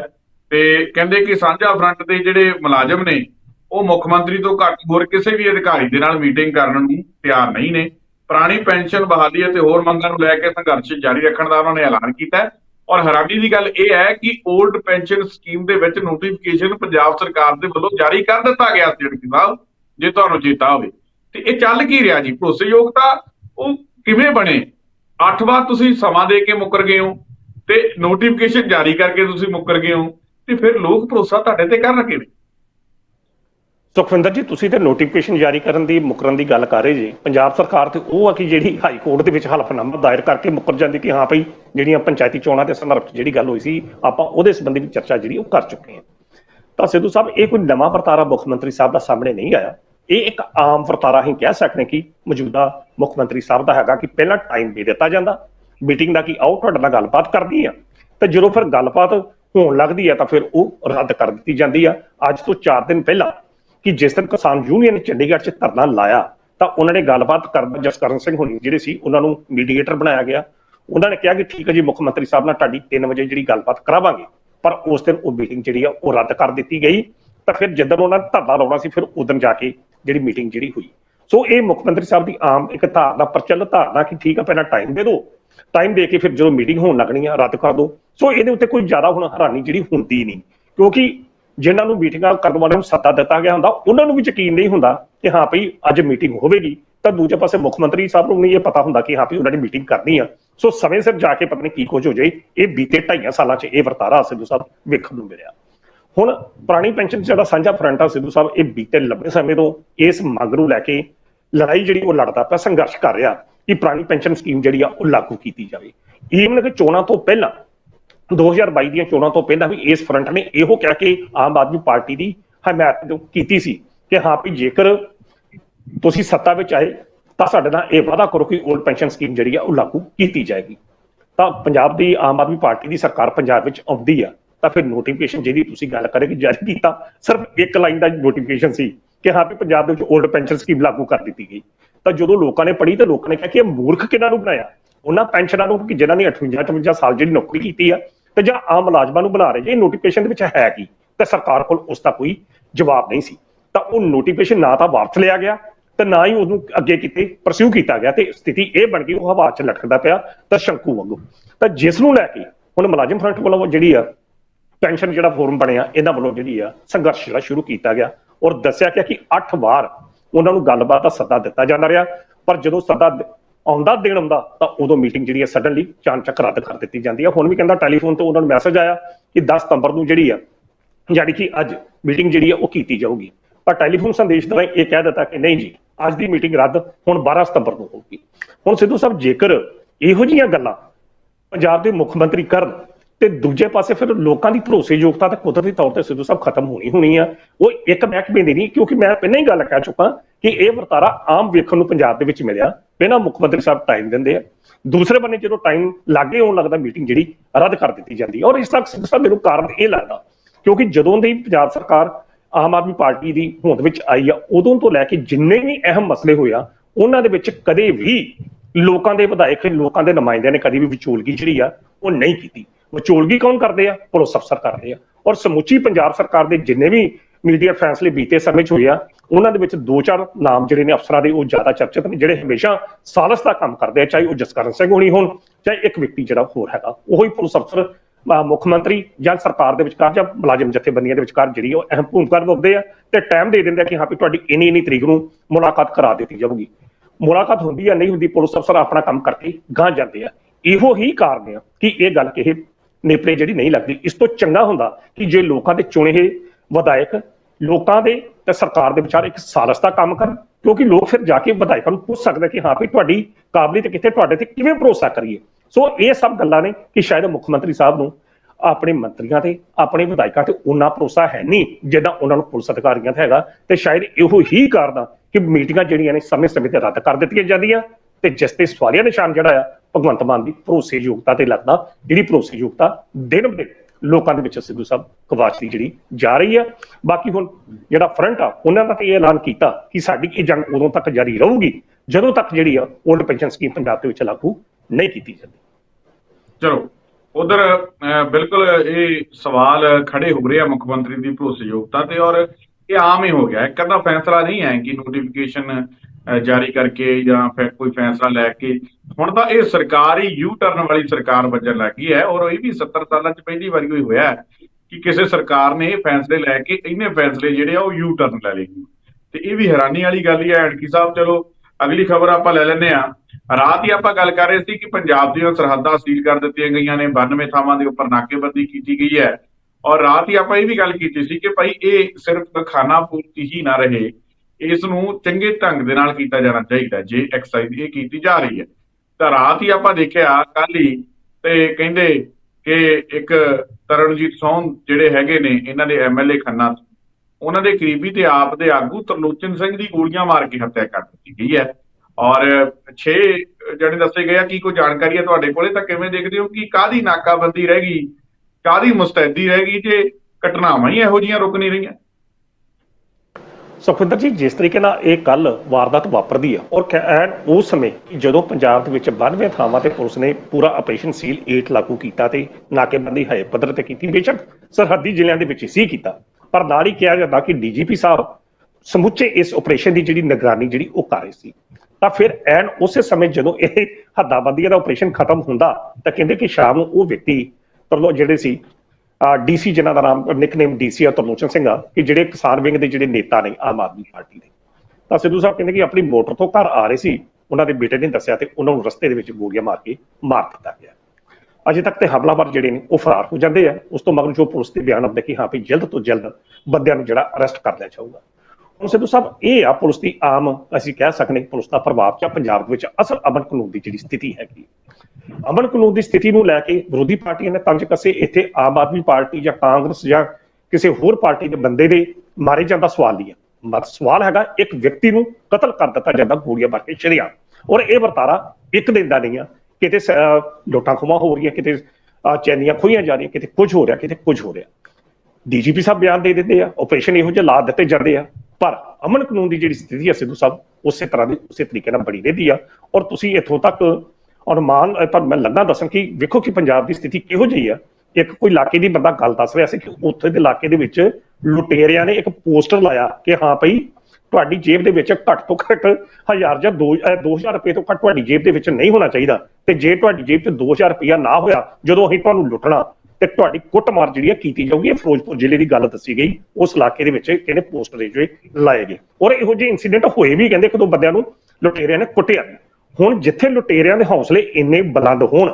ਤੇ ਕਹਿੰਦੇ ਕਿ ਸਾਂਝਾ ਫਰੰਟ ਦੇ ਜਿਹੜੇ ਮੁਲਾਜ਼ਮ ਨੇ, ਉਹ ਮੁੱਖ ਮੰਤਰੀ ਤੋਂ ਘੱਟ ਹੋਰ ਕਿਸੇ ਵੀ ਅਧਿਕਾਰੀ ਦੇ ਨਾਲ ਮੀਟਿੰਗ ਕਰਨ ਨੂੰ ਤਿਆਰ ਨਹੀਂ ਨੇ। ਪੁਰਾਣੀ ਪੈਨਸ਼ਨ ਬਹਾਲੀ ਅਤੇ ਹੋਰ ਮੰਗਾਂ ਨੂੰ ਲੈ ਕੇ ਸੰਘਰਸ਼ ਜਾਰੀ ਰੱਖਣ ਦਾ ਉਹਨਾਂ ਨੇ ਐਲਾਨ ਕੀਤਾ ਔਰ ਹੈਰਾਨੀ ਦੀ ਗੱਲ ਇਹ ਹੈ ਕਿ 올ਡ ਪੈਨਸ਼ਨ ਸਕੀਮ ਦੇ ਵਿੱਚ ਨੋਟੀਫਿਕੇਸ਼ਨ ਪੰਜਾਬ ਸਰਕਾਰ ਦੇ ਵੱਲੋਂ ਜਾਰੀ ਕਰ ਦਿੱਤਾ ਗਿਆ ਸੀ ਜੜਕੀ ਸਾਹਿਬ ਜੇ ਤੁਹਾਨੂੰ ਚੇਤਾ ਹੋਵੇ। ਤੇ ਇਹ ਚੱਲ ਕੀ ਰਿਹਾ ਜੀ? ਭਰੋਸੇਯੋਗਤਾ ਉਹ ਕਿਵੇਂ ਬਣੇ? ਅੱਠ ਵਾਰ ਤੁਸੀਂ ਸਮਾਂ ਦੇ ਕੇ ਮੁੱਕਰ ਗਏ ਹੋ ਤੇ ਨੋਟੀਫਿਕੇਸ਼ਨ ਜਾਰੀ ਕਰਕੇ ਤੁਸੀਂ ਮੁੱਕਰ ਗਏ ਹੋ ਤੇ ਫਿਰ ਲੋਕ ਭਰੋਸਾ ਤੁਹਾਡੇ ਤੇ ਕਰਨ ਕਿਵੇਂ?
ਸੁਖਵਿੰਦਰ ਜੀ, ਤੁਸੀਂ ਤੇ ਨੋਟੀਫਿਕੇਸ਼ਨ ਜਾਰੀ ਕਰਨ ਦੀ, ਮੁਕਰਨ ਦੀ ਗੱਲ ਕਰ ਰਹੇ ਜੀ। ਪੰਜਾਬ ਸਰਕਾਰ ਤੇ ਉਹ ਆ ਕਿ ਜਿਹੜੀ ਹਾਈ ਕੋਰਟ ਦੇ ਵਿੱਚ ਹਲਫਨਾਮਾ ਦਾਇਰ ਕਰਕੇ ਮੁਕਰ ਜਾਂਦੀ ਕਿ ਹਾਂ ਭਈ ਜਿਹੜੀਆਂ ਪੰਚਾਇਤੀ ਚੋਣਾਂ ਦੇ ਸੰਦਰਭ 'ਚ ਜਿਹੜੀ ਗੱਲ ਹੋਈ ਸੀ, ਆਪਾਂ ਉਹਦੇ ਸੰਬੰਧੀ ਵੀ ਚਰਚਾ ਜਿਹੜੀ ਉਹ ਕਰ ਚੁੱਕੇ ਹਾਂ। ਤਾਂ ਸਿੱਧੂ ਸਾਹਿਬ, ਇਹ ਕੋਈ ਨਵਾਂ ਵਰਤਾਰਾ ਮੁੱਖ ਮੰਤਰੀ ਸਾਹਿਬ ਦਾ ਸਾਹਮਣੇ ਨਹੀਂ ਆਇਆ। ਇਹ ਇੱਕ ਆਮ ਵਰਤਾਰਾ ਹੀ ਕਹਿ ਸਕਦੇ ਕਿ ਮੌਜੂਦਾ ਮੁੱਖ ਮੰਤਰੀ ਸਾਹਿਬ ਦਾ ਹੈਗਾ ਕਿ ਪਹਿਲਾਂ ਟਾਈਮ ਦੇ ਦਿੱਤਾ ਜਾਂਦਾ। ਮੀਟਿੰਗ ਦਾ ਕਿ ਆਓ, ਤੁਹਾਡੇ ਨਾਲ ਗੱਲਬਾਤ ਕਰਦੀ ਆ ਤੇ ਜਦੋਂ ਫਿਰ ਗੱਲਬਾਤ ਹੋਣ ਲੱਗਦੀ ਆ ਤਾਂ ਫਿਰ ਉਹ ਰੱਦ ਕਰ ਦਿੱਤੀ ਜਾਂਦੀ ਆ। ਅੱਜ ਤੋਂ 4 ਦਿਨ ਪਹਿਲਾਂ ਕਿ ਜਿਸ ਦਿਨ ਕਿਸਾਨ ਯੂਨੀਅਨ ਨੇ ਚੰਡੀਗੜ੍ਹ 'ਚ ਧਰਨਾ ਲਾਇਆ, ਤਾਂ ਉਹਨਾਂ ਨੇ ਗੱਲਬਾਤ ਕਰਦਾ ਜਸਕਰਨ ਸਿੰਘ ਹੋਣੀ ਜਿਹੜੇ ਸੀ, ਉਹਨਾਂ ਨੂੰ ਮੀਡੀਏਟਰ ਬਣਾਇਆ ਗਿਆ। ਉਹਨਾਂ ਨੇ ਕਿਹਾ ਕਿ ਠੀਕ ਹੈ ਜੀ, ਮੁੱਖ ਮੰਤਰੀ ਸਾਹਿਬ ਨਾਲ ਤੁਹਾਡੀ 3 ਵਜੇ ਜਿਹੜੀ ਗੱਲਬਾਤ ਕਰਾਵਾਂਗੇ, ਪਰ ਉਸ ਦਿਨ ਉਹ ਮੀਟਿੰਗ ਜਿਹੜੀ ਆ, ਉਹ ਰੱਦ ਕਰ ਦਿੱਤੀ ਗਈ। ਤਾਂ ਫਿਰ ਜਦੋਂ ਉਹਨਾਂ ਨੇ ਧਰਨਾ ਲਾਉਣਾ ਸੀ, ਫਿਰ ਉਦੋਂ ਜਾ ਕੇ ਜਿਹੜੀ ਮੀਟਿੰਗ ਜਿਹੜੀ ਹੋਈ। ਸੋ ਇਹ ਮੁੱਖ ਮੰਤਰੀ ਸਾਹਿਬ ਦੀ ਆਮ ਇੱਕ ਧਾਰਨਾ ਪ੍ਰਚਲਿਤ ਧਾਰਨਾ ਕਿ ਠੀਕ ਆ, ਪਹਿਲਾਂ ਟਾਈਮ ਦੇ ਦਿਓ ਟਾਈਮ ਦੇ ਕੇ ਫਿਰ ਜਦੋਂ ਮੀਟਿੰਗ ਹੋਣ ਲੱਗਣੀ ਆ, ਰੱਦ ਕਰ ਦਿਓ ਸੋ ਇਹਦੇ ਉੱਤੇ ਕੋਈ ਜ਼ਿਆਦਾ ਹੁਣ ਹੈਰਾਨੀ ਜਿਹੜੀ ਹੁੰਦੀ ਨਹੀਂ, ਕਿਉਂਕਿ ਜਿਨ੍ਹਾਂ ਨੂੰ ਮੀਟਿੰਗਾਂ ਕਰਨ ਵਾਲਿਆਂ ਨੂੰ ਸੱਦਾ ਦਿੱਤਾ ਗਿਆ ਹੁੰਦਾ, ਉਹਨਾਂ ਨੂੰ ਵੀ ਯਕੀਨ ਨਹੀਂ ਹੁੰਦਾ ਕਿ ਹਾਂ ਭਈ ਅੱਜ ਮੀਟਿੰਗ ਹੋਵੇਗੀ। ਤਾਂ ਦੂਜੇ ਪਾਸੇ ਮੁੱਖ ਮੰਤਰੀ ਸਾਹਿਬ ਨੂੰ ਨਹੀਂ ਇਹ ਪਤਾ ਹੁੰਦਾ ਕਿ ਹਾਂ ਭਈ ਉਹਨਾਂ ਨੇ ਮੀਟਿੰਗ ਕਰਨੀ ਆ। ਸੋ ਸਮੇਂ ਸਿਰ ਜਾ ਕੇ ਪਤਾ ਨਹੀਂ ਕੀ ਕੁਝ ਹੋ ਜਾਏ। ਇਹ ਬੀਤੇ ਢਾਈਆਂ ਸਾਲਾਂ 'ਚ ਇਹ ਵਰਤਾਰਾ ਸਿੱਧੂ ਸਾਹਿਬ ਵੇਖਣ ਨੂੰ ਮਿਲਿਆ। ਹੁਣ ਪੁਰਾਣੀ ਪੈਨਸ਼ਨ ਜਿਹੜਾ ਸਾਂਝਾ ਫਰੰਟ ਆ ਸਿੱਧੂ ਸਾਹਿਬ, ਇਹ ਬੀਤੇ ਲੰਬੇ ਸਮੇਂ ਤੋਂ ਇਸ ਮੰਗ ਨੂੰ ਲੈ ਕੇ ਲੜਾਈ ਜਿਹੜੀ ਉਹ ਲੜਦਾ ਪਿਆ, ਸੰਘਰਸ਼ ਕਰ ਰਿਹਾ ਕਿ ਪੁਰਾਣੀ ਪੈਨਸ਼ਨ ਸਕੀਮ ਜਿਹੜੀ ਆ ਉਹ ਲਾਗੂ ਕੀਤੀ ਜਾਵੇ। ਈਵਨ ਕਿ ਚੋਣਾਂ ਤੋਂ ਪਹਿਲਾਂ 2022 ਦੀਆਂ ਚੋਣਾਂ ਤੋਂ ਪਹਿਲਾਂ ਵੀ ਇਸ ਫਰੰਟ ਨੇ ਇਹੋ ਕਿਹਾ ਕਿ ਆਮ ਆਦਮੀ ਪਾਰਟੀ ਦੀ ਹਮਾਇਤ ਜੋ ਕੀਤੀ ਸੀ ਕਿ ਹਾਂ ਵੀ ਜੇਕਰ ਤੁਸੀਂ ਸੱਤਾ ਵਿੱਚ ਆਏ ਤਾਂ ਸਾਡੇ ਨਾਲ ਇਹ ਵਾਅਦਾ ਕਰੋ ਕਿ 올ਡ ਪੈਨਸ਼ਨ ਸਕੀਮ ਜਿਹੜੀ ਆ ਉਹ ਲਾਗੂ ਕੀਤੀ ਜਾਏਗੀ। ਤਾਂ ਪੰਜਾਬ ਦੀ ਆਮ ਆਦਮੀ ਪਾਰਟੀ ਦੀ ਸਰਕਾਰ ਪੰਜਾਬ ਵਿੱਚ ਆਉਂਦੀ ਆ, ਤਾਂ ਫਿਰ ਨੋਟੀਫਿਕੇਸ਼ਨ ਜਿਹਦੀ ਤੁਸੀਂ ਗੱਲ ਕਰੇ ਕਿ ਜਾਰੀ ਕੀਤਾ, ਸਿਰਫ ਇੱਕ ਲਾਈਨ ਦਾ ਨੋਟੀਫਿਕੇਸ਼ਨ ਸੀ ਕਿ ਹਾਂ ਵੀ ਪੰਜਾਬ ਦੇ ਵਿੱਚ 올ਡ ਪੈਨਸ਼ਨ ਸਕੀਮ ਲਾਗੂ ਕਰ ਦਿੱਤੀ ਗਈ। ਤਾਂ ਜਦੋਂ ਲੋਕਾਂ ਨੇ ਪੜ੍ਹੀ ਤਾਂ ਲੋਕਾਂ ਨੇ ਕਿਹਾ ਕਿ ਇਹ ਮੂਰਖ ਕਿਹਨਾਂ ਨੂੰ ਬਣਾਇਆ? ਉਹਨਾਂ ਪੈਨਸ਼ਨਾਂ ਨੂੰ ਕਿ ਜਿਨ੍ਹਾਂ ਨੇ 58 58 ਸਾਲ ਜਿਹੜੀ ਨੌਕਰੀ ਕੀਤੀ ਆ ਤੇ ਜਾਂ ਆਮ ਮੁਲਾਜ਼ਮਾਂ ਨੂੰ ਬਣਾ ਰਹੇ ਜੇ ਨੋਟੀਫਿਕੇਸ਼ਨ ਦੇ ਵਿੱਚ ਹੈ ਕੀ? ਤੇ ਸਰਕਾਰ ਕੋਲ ਉਸ ਦਾ ਕੋਈ ਜਵਾਬ ਨਹੀਂ ਸੀ। ਤਾਂ ਉਹ ਨੋਟੀਫਿਕੇਸ਼ਨ ਨਾ ਤਾਂ ਵਾਪਸ ਲਿਆ ਗਿਆ ਤੇ ਨਾ ਹੀ ਉਹਨੂੰ ਅੱਗੇ ਕਿਤੇ ਪਰਸਿਊ ਕੀਤਾ ਗਿਆ ਤੇ ਸਥਿਤੀ ਇਹ ਬਣ ਗਈ, ਉਹ ਹਵਾ 'ਚ ਲਟਕਦਾ ਪਿਆ ਤਾਂ ਸ਼ੰਕੂ ਵਾਂਗੂ। ਤਾਂ ਜਿਸ ਨੂੰ ਲੈ ਕੇ ਹੁਣ ਮੁਲਾਜ਼ਮ ਫਰੰਟ ਵੱਲੋਂ ਜਿਹੜੀ ਆ ਪੈਨਸ਼ਨ ਜਿਹੜਾ ਫੋਰਮ ਬਣਿਆ, ਇਹਨਾਂ ਵੱਲੋਂ ਜਿਹੜੀ ਆ ਸੰਘਰਸ਼ ਜਿਹੜਾ ਸ਼ੁਰੂ ਕੀਤਾ ਗਿਆ ਔਰ ਦੱਸਿਆ ਗਿਆ ਕਿ 8 ਵਾਰ ਉਹਨਾਂ ਨੂੰ ਗੱਲਬਾਤ ਦਾ ਸੱਦਾ ਦਿੱਤਾ ਜਾਂਦਾ ਰਿਹਾ। ਪਰ ਜਦੋਂ ਸੱਦਾ ਆਉਂਦਾ ਦੇਣ ਆਉਂਦਾ, ਤਾਂ ਉਦੋਂ ਮੀਟਿੰਗ ਜਿਹੜੀ ਹੈ ਸਡਨਲੀ ਚਾਨਚੱਕ ਰੱਦ ਕਰ ਦਿੱਤੀ ਜਾਂਦੀ ਹੈ ਹੁਣ ਵੀ ਕਹਿੰਦਾ ਟੈਲੀਫੋਨ ਤੋਂ ਉਹਨਾਂ ਨੂੰ ਮੈਸੇਜ ਆਇਆ ਕਿ 10 ਸਤੰਬਰ ਨੂੰ ਜਿਹੜੀ ਆ ਜਾਣੀ ਕਿ ਅੱਜ ਮੀਟਿੰਗ ਜਿਹੜੀ ਆ ਉਹ ਕੀਤੀ ਜਾਊਗੀ। ਪਰ ਟੈਲੀਫੋਨ ਸੰਦੇਸ਼ ਦੁਆਰਾ ਇਹ ਕਹਿ ਦਿੱਤਾ ਕਿ ਨਹੀਂ ਜੀ, ਅੱਜ ਦੀ ਮੀਟਿੰਗ ਰੱਦ, ਹੁਣ 12 ਸਤੰਬਰ ਨੂੰ ਹੋਊਗੀ। ਹੁਣ ਸਿੱਧੂ ਸਾਹਿਬ, ਜੇਕਰ ਇਹੋ ਜੀਆਂ ਗੱਲਾਂ ਪੰਜਾਬ ਦੇ ਮੁੱਖ ਮੰਤਰੀ ਕਰਨ ਤੇ ਦੂਜੇ ਪਾਸੇ ਫਿਰ ਲੋਕਾਂ ਦੀ ਭਰੋਸੇਯੋਗਤਾ ਤਾਂ ਕੁਦਰਤੀ ਤੌਰ ਤੇ ਸਿੱਧੂ ਸਾਹਿਬ ਖਤਮ ਹੋਣੀ ਹੋਣੀ ਆ, ਉਹ ਇੱਕ ਮਹਿਕਮੇ ਦੀ ਨਹੀਂ, ਕਿਉਂਕਿ ਮੈਂ ਪਹਿਲਾਂ ਹੀ ਗੱਲ ਕਹਿ ਚੁੱਕਾ ਕਿ ਇਹ ਵਰਤਾਰਾ ਆਮ ਵੇਖਣ ਨੂੰ ਪੰਜਾਬ ਦੇ ਵਿੱਚ ਮਿਲਿਆ। ਪਹਿਲਾਂ ਮੁੱਖ ਮੰਤਰੀ ਸਾਹਿਬ ਟਾਈਮ ਦਿੰਦੇ ਆ। ਦੂਸਰੇ ਬੰਨੇ ਜਦੋਂ ਟਾਈਮ ਲੱਗੇ ਹੋਣ ਲੱਗਦਾ ਮੀਟਿੰਗ ਜਿਹੜੀ ਰੱਦ ਕਰ ਦਿੱਤੀ ਜਾਂਦੀ ਹੈ ਔਰ ਇਸ ਤੱਕ ਸਿੱਧੂ ਸਾਹਿਬ ਮੈਨੂੰ ਕਾਰਨ ਇਹ ਲੱਗਦਾ, ਕਿਉਂਕਿ ਜਦੋਂ ਦੀ ਪੰਜਾਬ ਸਰਕਾਰ ਆਮ ਆਦਮੀ ਪਾਰਟੀ ਦੀ ਹੋਂਦ ਵਿੱਚ ਆਈ ਆ, ਉਦੋਂ ਤੋਂ ਲੈ ਕੇ ਜਿੰਨੇ ਵੀ ਅਹਿਮ ਮਸਲੇ ਹੋਏ ਆ, ਉਹਨਾਂ ਦੇ ਵਿੱਚ ਕਦੇ ਵੀ ਲੋਕਾਂ ਦੇ ਵਿਧਾਇਕ, ਲੋਕਾਂ ਦੇ ਨੁਮਾਇੰਦਿਆਂ ਨੇ ਕਦੀ ਵੀ ਵਿਚੋਲਗੀ ਜਿਹੜੀ ਆ, ਉਹ ਨਹੀਂ ਕੀਤੀ। ਵਿਚੋਲਗੀ ਕੌਣ ਕਰਦੇ ਆ? ਪੁਲਿਸ ਅਫਸਰ ਕਰਦੇ ਆ। ਔਰ ਸਮੁੱਚੀ ਪੰਜਾਬ ਸਰਕਾਰ ਦੇ ਜਿੰਨੇ ਵੀ ਮੀਡੀਆ ਫੈਸਲੇ ਬੀਤੇ ਸਮੇਂ 'ਚ ਹੋਏ ਆ ਉਹਨਾਂ ਦੇ ਵਿੱਚ ਦੋ ਚਾਰ ਨਾਮ ਜਿਹੜੇ ਨੇ ਅਫਸਰਾਂ ਦੇ, ਉਹ ਜ਼ਿਆਦਾ ਚਰਚਿਤ ਨੇ, ਜਿਹੜੇ ਹਮੇਸ਼ਾ ਸਾਲਸ ਦਾ ਕੰਮ ਕਰਦੇ ਆ, ਚਾਹੇ ਉਹ ਜਸਕਰਨ ਸਿੰਘ ਹੋਣੀ ਹੋਣ, ਚਾਹੇ ਇੱਕ ਵਿਅਕਤੀ ਜਿਹੜਾ ਹੋਰ ਹੈਗਾ। ਉਹੀ ਪੁਲਿਸ ਅਫਸਰ ਮੁੱਖ ਮੰਤਰੀ ਜਾਂ ਸਰਕਾਰ ਦੇ ਵਿਚਕਾਰ ਜਾਂ ਮੁਲਾਜ਼ਮ ਜਥੇਬੰਦੀਆਂ ਦੇ ਵਿਚਕਾਰ ਜਿਹੜੀ ਉਹ ਅਹਿਮ ਭੂਮਿਕਾ ਨਿਭਾਉਂਦੇ ਆ ਤੇ ਟਾਈਮ ਦੇ ਦਿੰਦੇ ਆ ਕਿ ਹਾਂ ਵੀ ਤੁਹਾਡੀ ਇੰਨੀ ਇੰਨੀ ਤਰੀਕ ਨੂੰ ਮੁਲਾਕਾਤ ਕਰਾ ਦਿੱਤੀ ਜਾਊਗੀ। ਮੁਲਾਕਾਤ ਹੁੰਦੀ ਆ ਨਹੀਂ ਹੁੰਦੀ, ਪੁਲਿਸ ਅਫਸਰ ਆਪਣਾ ਕੰਮ ਕਰਕੇ ਗਾਂ ਜਾਂਦੇ ਆ। ਇਹੋ ਹੀ ਕਾਰਨ ਆ ਕਿ ਇਹ ਗੱਲ ਕਿਸੇ ਨੇਪਰੇ ਜਿਹੜੀ ਨਹੀਂ ਲੱਗਦੀ। ਇਸ ਤੋਂ ਚੰਗਾ ਹੁੰਦਾ ਕਿ ਜੇ ਲੋਕਾਂ ਦੇ ਚੁਣੇ ਵਿਧਾਇਕ ਲੋਕਾਂ ਦੇ ਤੇ ਸਰਕਾਰ ਦੇ ਵਿਚਾਰ ਇੱਕ ਸਾਲਸ ਦਾ ਕੰਮ ਕਰਨ, ਕਿਉਂਕਿ ਲੋਕ ਫਿਰ ਜਾ ਕੇ ਵਿਧਾਇਕਾਂ ਨੂੰ ਪੁੱਛ ਸਕਦੇ ਕਿ ਹਾਂ ਵੀ ਤੁਹਾਡੀ ਕਾਬਲੀਅਤ ਕਿੱਥੇ, ਤੁਹਾਡੇ ਤੇ ਕਿਵੇਂ ਭਰੋਸਾ ਕਰੀਏ। ਸੋ ਇਹ ਸਭ ਗੱਲਾਂ ਨੇ ਕਿ ਸ਼ਾਇਦ ਮੁੱਖ ਮੰਤਰੀ ਸਾਹਿਬ ਨੂੰ ਆਪਣੇ ਮੰਤਰੀਆਂ ਤੇ, ਆਪਣੇ ਵਿਧਾਇਕਾਂ ਤੇ ਉਹਨਾਂ ਭਰੋਸਾ ਹੈ ਨਹੀਂ ਜਿੱਦਾਂ ਉਹਨਾਂ ਨੂੰ ਪੁਲਿਸ ਅਧਿਕਾਰੀਆਂ ਤੇ ਹੈਗਾ। ਤੇ ਸ਼ਾਇਦ ਇਹੋ ਹੀ ਕਾਰਨ ਆ ਕਿ ਮੀਟਿੰਗਾਂ ਜਿਹੜੀਆਂ ਨੇ ਸਮੇਂ-ਸਮੇਂ ਤੇ ਰੱਦ ਕਰ ਦਿੱਤੀਆਂ ਜਾਂਦੀਆਂ ਤੇ ਜਿਸ ਤੇ ਸਵਾਲੀਆ ਨਿਸ਼ਾਨ ਜਿਹੜਾ ਆ, ਭਗਵੰਤ ਮਾਨ ਦੀ ਭਰੋਸੇਯੋਗਤਾ ਤੇ ਲੱਗਦਾ, ਜਿਹੜੀ ਭਰੋਸੇਯੋਗਤਾ ਦਿਨ ਬ ਲੋਕਾਂ ਦੇ ਵਿੱਚ ਸਿੱਧੂ ਸਾਹਿਬ ਗਵਾਚਦੀ ਜਿਹੜੀ ਜਾ ਰਹੀ ਹੈ। ਬਾਕੀ ਹੁਣ ਜਿਹੜਾ ਫਰੰਟ ਆ, ਉਹਨਾਂ ਦਾ ਤੇ ਇਹ ਐਲਾਨ ਕੀਤਾ ਕਿ ਸਾਡੀ ਇਹ ਜੰਗ ਉਦੋਂ ਤੱਕ ਜਾਰੀ ਰਹੂਗੀ, ਜਦੋਂ ਤੱਕ ਜਿਹੜੀ ਆ 올ਡ ਪੈਨਸ਼ਨ ਸਕੀਮ ਪੰਜਾਬ ਦੇ ਵਿੱਚ ਲਾਗੂ ਨਹੀਂ ਕੀਤੀ ਜਾਂਦੀ।
ਚਲੋ, ਉਧਰ ਬਿਲਕੁਲ ਇਹ ਸਵਾਲ ਖੜੇ ਹੋ ਰਹੇ ਆ ਮੁੱਖ ਮੰਤਰੀ ਦੀ ਭਰੋਸੇਯੋਗਤਾ ਤੇ ਔਰ ਇਹ ਆਮ ਹੀ ਹੋ ਗਿਆ। ਇੱਕ ਅੱਧਾ ਫੈਸਲਾ ਨਹੀਂ ਹੈ ਕਿ ਨੋਟੀਫਿਕੇਸ਼ਨ ਜਾਰੀ ਕਰਕੇ ਜਾਂ ਫਿਰ ਕੋਈ ਫੈਸਲਾ ਲੈ ਕੇ। ਹੁਣ ਤਾਂ ਇਹ ਸਰਕਾਰ ਹੀ ਯੂ ਟਰਨ ਵਾਲੀ ਸਰਕਾਰ ਵੱਜਣ ਲੱਗੀ ਹੈ ਔਰ ਇਹ ਵੀ 70 ਸਾਲਾਂ 'ਚ ਪਹਿਲੀ ਵਾਰੀ ਹੋਈ ਹੋਇਆ ਹੈ ਕਿ ਕਿਸੇ ਸਰਕਾਰ ਨੇ ਇਹ ਫੈਸਲੇ ਲੈ ਕੇ ਇੰਨੇ ਫੈਸਲੇ ਜਿਹੜੇ ਆ ਉਹ ਯੂ ਟਰਨ ਲੈ ਲਏ। ਤੇ ਇਹ ਵੀ ਹੈਰਾਨੀ ਵਾਲੀ ਗੱਲ ਹੀ ਹੈ ਐਡਕੀ ਸਾਹਿਬ ਚਲੋ ਅਗਲੀ ਖਬਰ ਆਪਾਂ ਲੈ ਲੈਂਦੇ ਆ ਰਾਤ ਹੀ ਆਪਾਂ ਗੱਲ ਕਰ ਰਹੇ ਸੀ ਕਿ ਪੰਜਾਬ ਦੀਆਂ ਸਰਹੱਦਾਂ ਸੀਲ ਕਰ ਦਿੱਤੀਆਂ ਗਈਆਂ ਨੇ 92 ਥਾਵਾਂ ਦੇ ਉੱਪਰ ਨਾਕੇਬੰਦੀ ਕੀਤੀ ਗਈ ਹੈ। ਔਰ ਰਾਤ ਹੀ ਆਪਾਂ ਇਹ ਵੀ ਗੱਲ ਕੀਤੀ ਸੀ ਕਿ ਭਾਈ ਇਹ ਸਿਰਫ ਖਾਨਾ ਪੂਰਤੀ ਹੀ ਨਾ ਰਹੇ। ਇਸ ਨੂੰ ਚੰਗੇ ਢੰਗ ਦੇ ਨਾਲ ਕੀਤਾ ਜਾਣਾ ਚਾਹੀਦਾ, ਜੇ ਐਕਸਰਸਾਈਜ਼ ਇਹ ਕੀਤੀ ਜਾ ਰਹੀ ਹੈ। ਤਾਂ ਰਾਤ ਹੀ ਆਪਾਂ ਦੇਖਿਆ ਕੱਲ ਹੀ ਤੇ ਕਹਿੰਦੇ ਕਿ ਇੱਕ ਤਰਨਜੀਤ ਸੋਹਣ ਜਿਹੜੇ ਹੈਗੇ ਨੇ, ਇਹਨਾਂ ਦੇ ਐਮਐਲਏ ਖੰਨਾ ਉਹਨਾਂ ਦੇ ਕਰੀਬੀ ਤੇ ਆਪ ਦੇ ਆਗੂ ਤਰਲੋਚਨ ਸਿੰਘ ਦੀ ਗੋਲੀਆਂ ਮਾਰ ਕੇ ਹੱਤਿਆ ਕਰ ਦਿੱਤੀ ਗਈ ਹੈ। ਔਰ 6 ਜਿਹੜੇ ਦੱਸੇ ਗਏ ਆ, ਕੀ ਕੋਈ ਜਾਣਕਾਰੀ ਹੈ ਤੁਹਾਡੇ ਕੋਲੇ? ਤਾਂ ਕਿਵੇਂ ਦੇਖਦੇ ਹੋ ਕਿ ਕਾਦੀ ਨਾਕਾਬੰਦੀ ਰਹਿ ਗਈ ਕਾਦੀ ਮੁਸਤੈਦੀ ਰਹਿ ਗਈ ਜੇ ਘਟਨਾਵਾਂ ਹੀ ਇਹੋ ਜੀਆਂ ਰੁਕ ਨਹੀਂ ਰਹੀਆਂ?
ਸੁਖਵਿੰਦਰ ਜੀ, ਜਿਸ ਤਰੀਕੇ ਨਾਲ ਇਹ ਕੱਲ ਵਾਰਦਾਤ ਵਾਪਰਦੀ ਹੈ ਔਰ ਐਨ ਉਸ ਸਮੇਂ ਜਦੋਂ ਪੰਜਾਬ ਦੇ ਵਿੱਚ 92 ਥਾਵਾਂ ਤੇ ਪੁਲਿਸ ਨੇ ਪੂਰਾ ਆਪਰੇਸ਼ਨ ਸੀਲ 8 ਲਾਗੂ ਕੀਤਾ ਤੇ ਨਾਕੇਬੰਦੀ ਹੈ ਪੱਧਰ ਤੇ ਕੀਤੀ, ਬੇਸ਼ੱਕ ਸਰਹੱਦੀ ਜ਼ਿਲ੍ਹਿਆਂ ਦੇ ਵਿੱਚ ਹੀ ਸੀ ਕੀਤਾ। ਪਰ ਨਾਲ ਹੀ ਕਿਹਾ ਜਾਂਦਾ ਕਿ ਡੀਜੀਪੀ ਸਾਹਿਬ ਸਮੁੱਚੇ ਇਸ ਆਪਰੇਸ਼ਨ ਦੀ ਜਿਹੜੀ ਨਿਗਰਾਨੀ ਜਿਹੜੀ ਉਹ ਕਰ ਰਹੇ ਸੀ। ਤਾਂ ਫਿਰ ਐਨ ਉਸੇ ਸਮੇਂ ਜਦੋਂ ਇਹ ਹੱਦਾਬੰਦੀਆਂ ਦਾ ਆਪਰੇਸ਼ਨ ਖਤਮ ਹੁੰਦਾ, ਤਾਂ ਕਹਿੰਦੇ ਕਿ ਸ਼ਾਮ ਨੂੰ ਉਹ ਵਿਅਕਤੀ ਤਰਲੋ ਜਿਹੜੇ ਸੀ ਡੀਸੀ ਜਿਨ੍ਹਾਂ ਦਾ ਨਾਮ ਨਿਕਨੇਮ ਡੀਸੀ ਆ, ਤਰਲੋਚਨ ਸਿੰਘ ਆ, ਕਿ ਜਿਹੜੇ ਕਿਸਾਨ ਵਿੰਗ ਦੇ ਜਿਹੜੇ ਨੇਤਾ ਨੇ, ਆਮ ਆਦਮੀ ਪਾਰਟੀ ਦੇ। ਤਾਂ ਸਿੱਧੂ ਸਾਹਿਬ ਕਹਿੰਦੇ ਕਿ ਆਪਣੀ ਮੋਟਰ ਤੋਂ ਘਰ ਆ ਰਹੇ ਸੀ, ਉਹਨਾਂ ਦੇ ਬੇਟੇ ਨੇ ਦੱਸਿਆ ਤੇ ਉਹਨਾਂ ਨੂੰ ਰਸਤੇ ਦੇ ਵਿੱਚ ਗੋਲੀਆਂ ਮਾਰ ਕੇ ਮਾਰ ਦਿੱਤਾ ਗਿਆ। ਅਜੇ ਤੱਕ ਤੇ ਹਮਲਾਵਰ ਜਿਹੜੇ ਨੇ, ਉਹ ਫਰਾਰ ਹੋ ਜਾਂਦੇ ਆ। ਉਸ ਤੋਂ ਮਗਰ ਜੋ ਪੁਲਿਸ ਦੇ ਬਿਆਨ ਆਉਂਦੇ ਕਿ ਹਾਂ ਵੀ ਜਲਦ ਤੋਂ ਜਲਦ ਬੰਦਿਆਂ ਨੂੰ ਜਿਹੜਾ ਅਰੈਸਟ ਕਰ ਲਿਆ ਜਾਊਗਾ। ਹੁਣ ਸਿੱਧੂ ਸਾਹਿਬ, ਇਹ ਆ ਪੁਲਿਸ ਦੀ ਆਮ, ਅਸੀਂ ਕਹਿ ਸਕਦੇ ਪੁਲਿਸ ਦਾ ਪ੍ਰਭਾਵ, ਜਾਂ ਪੰਜਾਬ ਦੇ ਵਿੱਚ ਅਸਲ ਅਮਨ ਕਾਨੂੰਨ ਦੀ ਜਿਹੜੀ ਸਥਿਤੀ ਹੈਗੀ। ਅਮਨ ਕਾਨੂੰਨ ਦੀ ਸਥਿਤੀ ਨੂੰ ਲੈ ਕੇ ਵਿਰੋਧੀ ਪਾਰਟੀਆਂ ਨੇ ਤੰਜ ਕੱਸੇ ਇੱਥੇ ਆਮ ਆਦਮੀ ਪਾਰਟੀ ਜਾਂ ਕਾਂਗਰਸ ਜਾਂ ਕਿਸੇ ਹੋਰ ਪਾਰਟੀ ਦੇ ਬੰਦੇ ਦੇ ਮਾਰੇ ਜਾਣ ਸਵਾਲ ਨਹੀਂ ਹੈ ਮਤ ਸਵਾਲ ਹੈਗਾ, ਇੱਕ ਵਿਅਕਤੀ ਨੂੰ ਕਤਲ ਕਰ ਦਿੱਤਾ ਜਾਂਦਾ ਗੋਲੀਆਂ ਮਾਰ ਕੇ ਸ਼ਰੀਆ ਔਰ ਇਹ ਵਰਤਾਰਾ ਇੱਕ ਦਿਨ ਦਾ ਨਹੀਂ ਆ, ਕਿਤੇ ਸ- ਅਹ ਖੋਹਾਂ ਹੋ ਰਹੀਆਂ, ਕਿਤੇ ਚੈਨੀਆਂ ਖੋਈਆਂ ਜਾ ਰਹੀਆਂ, ਕਿਤੇ ਕੁਝ ਹੋ ਰਿਹਾ, ਕਿਤੇ ਕੁਝ ਹੋ ਰਿਹਾ। ਡੀਜੀਪੀ ਸਾਹਿਬ ਬਿਆਨ ਦੇ ਦਿੰਦੇ ਆ, ਆਪਰੇਸ਼ਨ ਇਹੋ ਜਿਹੇ ਲਾ ਦਿੱਤੇ ਜਾਂਦੇ ਆ, ਪਰ ਅਮਨ ਕਾਨੂੰਨ ਦੀ ਜਿਹੜੀ ਸਥਿਤੀ ਹੈ ਸਿੱਧੂ ਸਾਹਿਬ, ਉਸੇ ਤਰ੍ਹਾਂ ਦੀ, ਉਸੇ ਤਰੀਕੇ ਨਾਲ ਬਣੀ ਰਹਿੰਦੀ ਆ। ਔਰ ਤੁਸੀਂ ਇੱਥੋਂ ਤੱਕ ਅਨੁਮਾਨ ਅਹ ਪਰ ਮੈਂ ਲੱਗਾ ਦੱਸਣ ਕਿ ਵੇਖੋ ਕਿ ਪੰਜਾਬ ਦੀ ਸਥਿਤੀ ਕਿਹੋ ਜਿਹੀ ਆ। ਇੱਕ ਕੋਈ ਇਲਾਕੇ ਦੀ ਬੰਦਾ ਗੱਲ ਦੱਸ ਰਿਹਾ ਸੀ ਕਿ ਉੱਥੇ ਦੇ ਇਲਾਕੇ ਦੇ ਵਿੱਚ ਲੁਟੇਰਿਆਂ ਨੇ ਇੱਕ ਪੋਸਟਰ ਲਾਇਆ ਕਿ ਹਾਂ ਭਈ ਤੁਹਾਡੀ ਜੇਬ ਦੇ ਵਿੱਚ ਘੱਟ ਤੋਂ ਘੱਟ 1000 ਜਾਂ 2 2000 ਰੁਪਏ ਤੋਂ ਘੱਟ ਤੁਹਾਡੀ ਜੇਬ ਦੇ ਵਿੱਚ ਨਹੀਂ ਹੋਣਾ ਚਾਹੀਦਾ। ਤੇ ਜੇ ਤੁਹਾਡੀ ਜੇਬ 'ਚ 2000 ਰੁਪਇਆ ਨਾ ਹੋਇਆ, ਜਦੋਂ ਅਸੀਂ ਤੁਹਾਨੂੰ ਲੁੱਟਣਾ, ਤੇ ਤੁਹਾਡੀ ਕੁੱਟਮਾਰ ਜਿਹੜੀ ਆ ਕੀਤੀ ਜਾਊਗੀ, ਇਹ ਫਿਰੋਜ਼ਪੁਰ ਜ਼ਿਲ੍ਹੇ ਦੀ ਗੱਲ ਦੱਸੀ ਗਈ। ਉਸ ਇਲਾਕੇ ਦੇ ਵਿੱਚ ਕਹਿੰਦੇ ਪੋਸਟਰ ਜਿਹੜੇ ਲਾਏ ਗਏ। ਔਰ ਇਹੋ ਜਿਹੇ ਇਨਸੀਡੈਂਟ ਹੋਏ ਵੀ ਕਹਿੰਦੇ ਇੱਕ ਦੋ ਬੰਦਿਆਂ ਨੂੰ ਲੁਟੇਰਿਆਂ ਨੇ ਕੁੱਟਿਆ ਹੁਣ ਜਿੱਥੇ ਲੁਟੇਰਿਆਂ ਦੇ ਹੌਸਲੇ ਇੰਨੇ ਬੁਲੰਦ ਹੋਣ,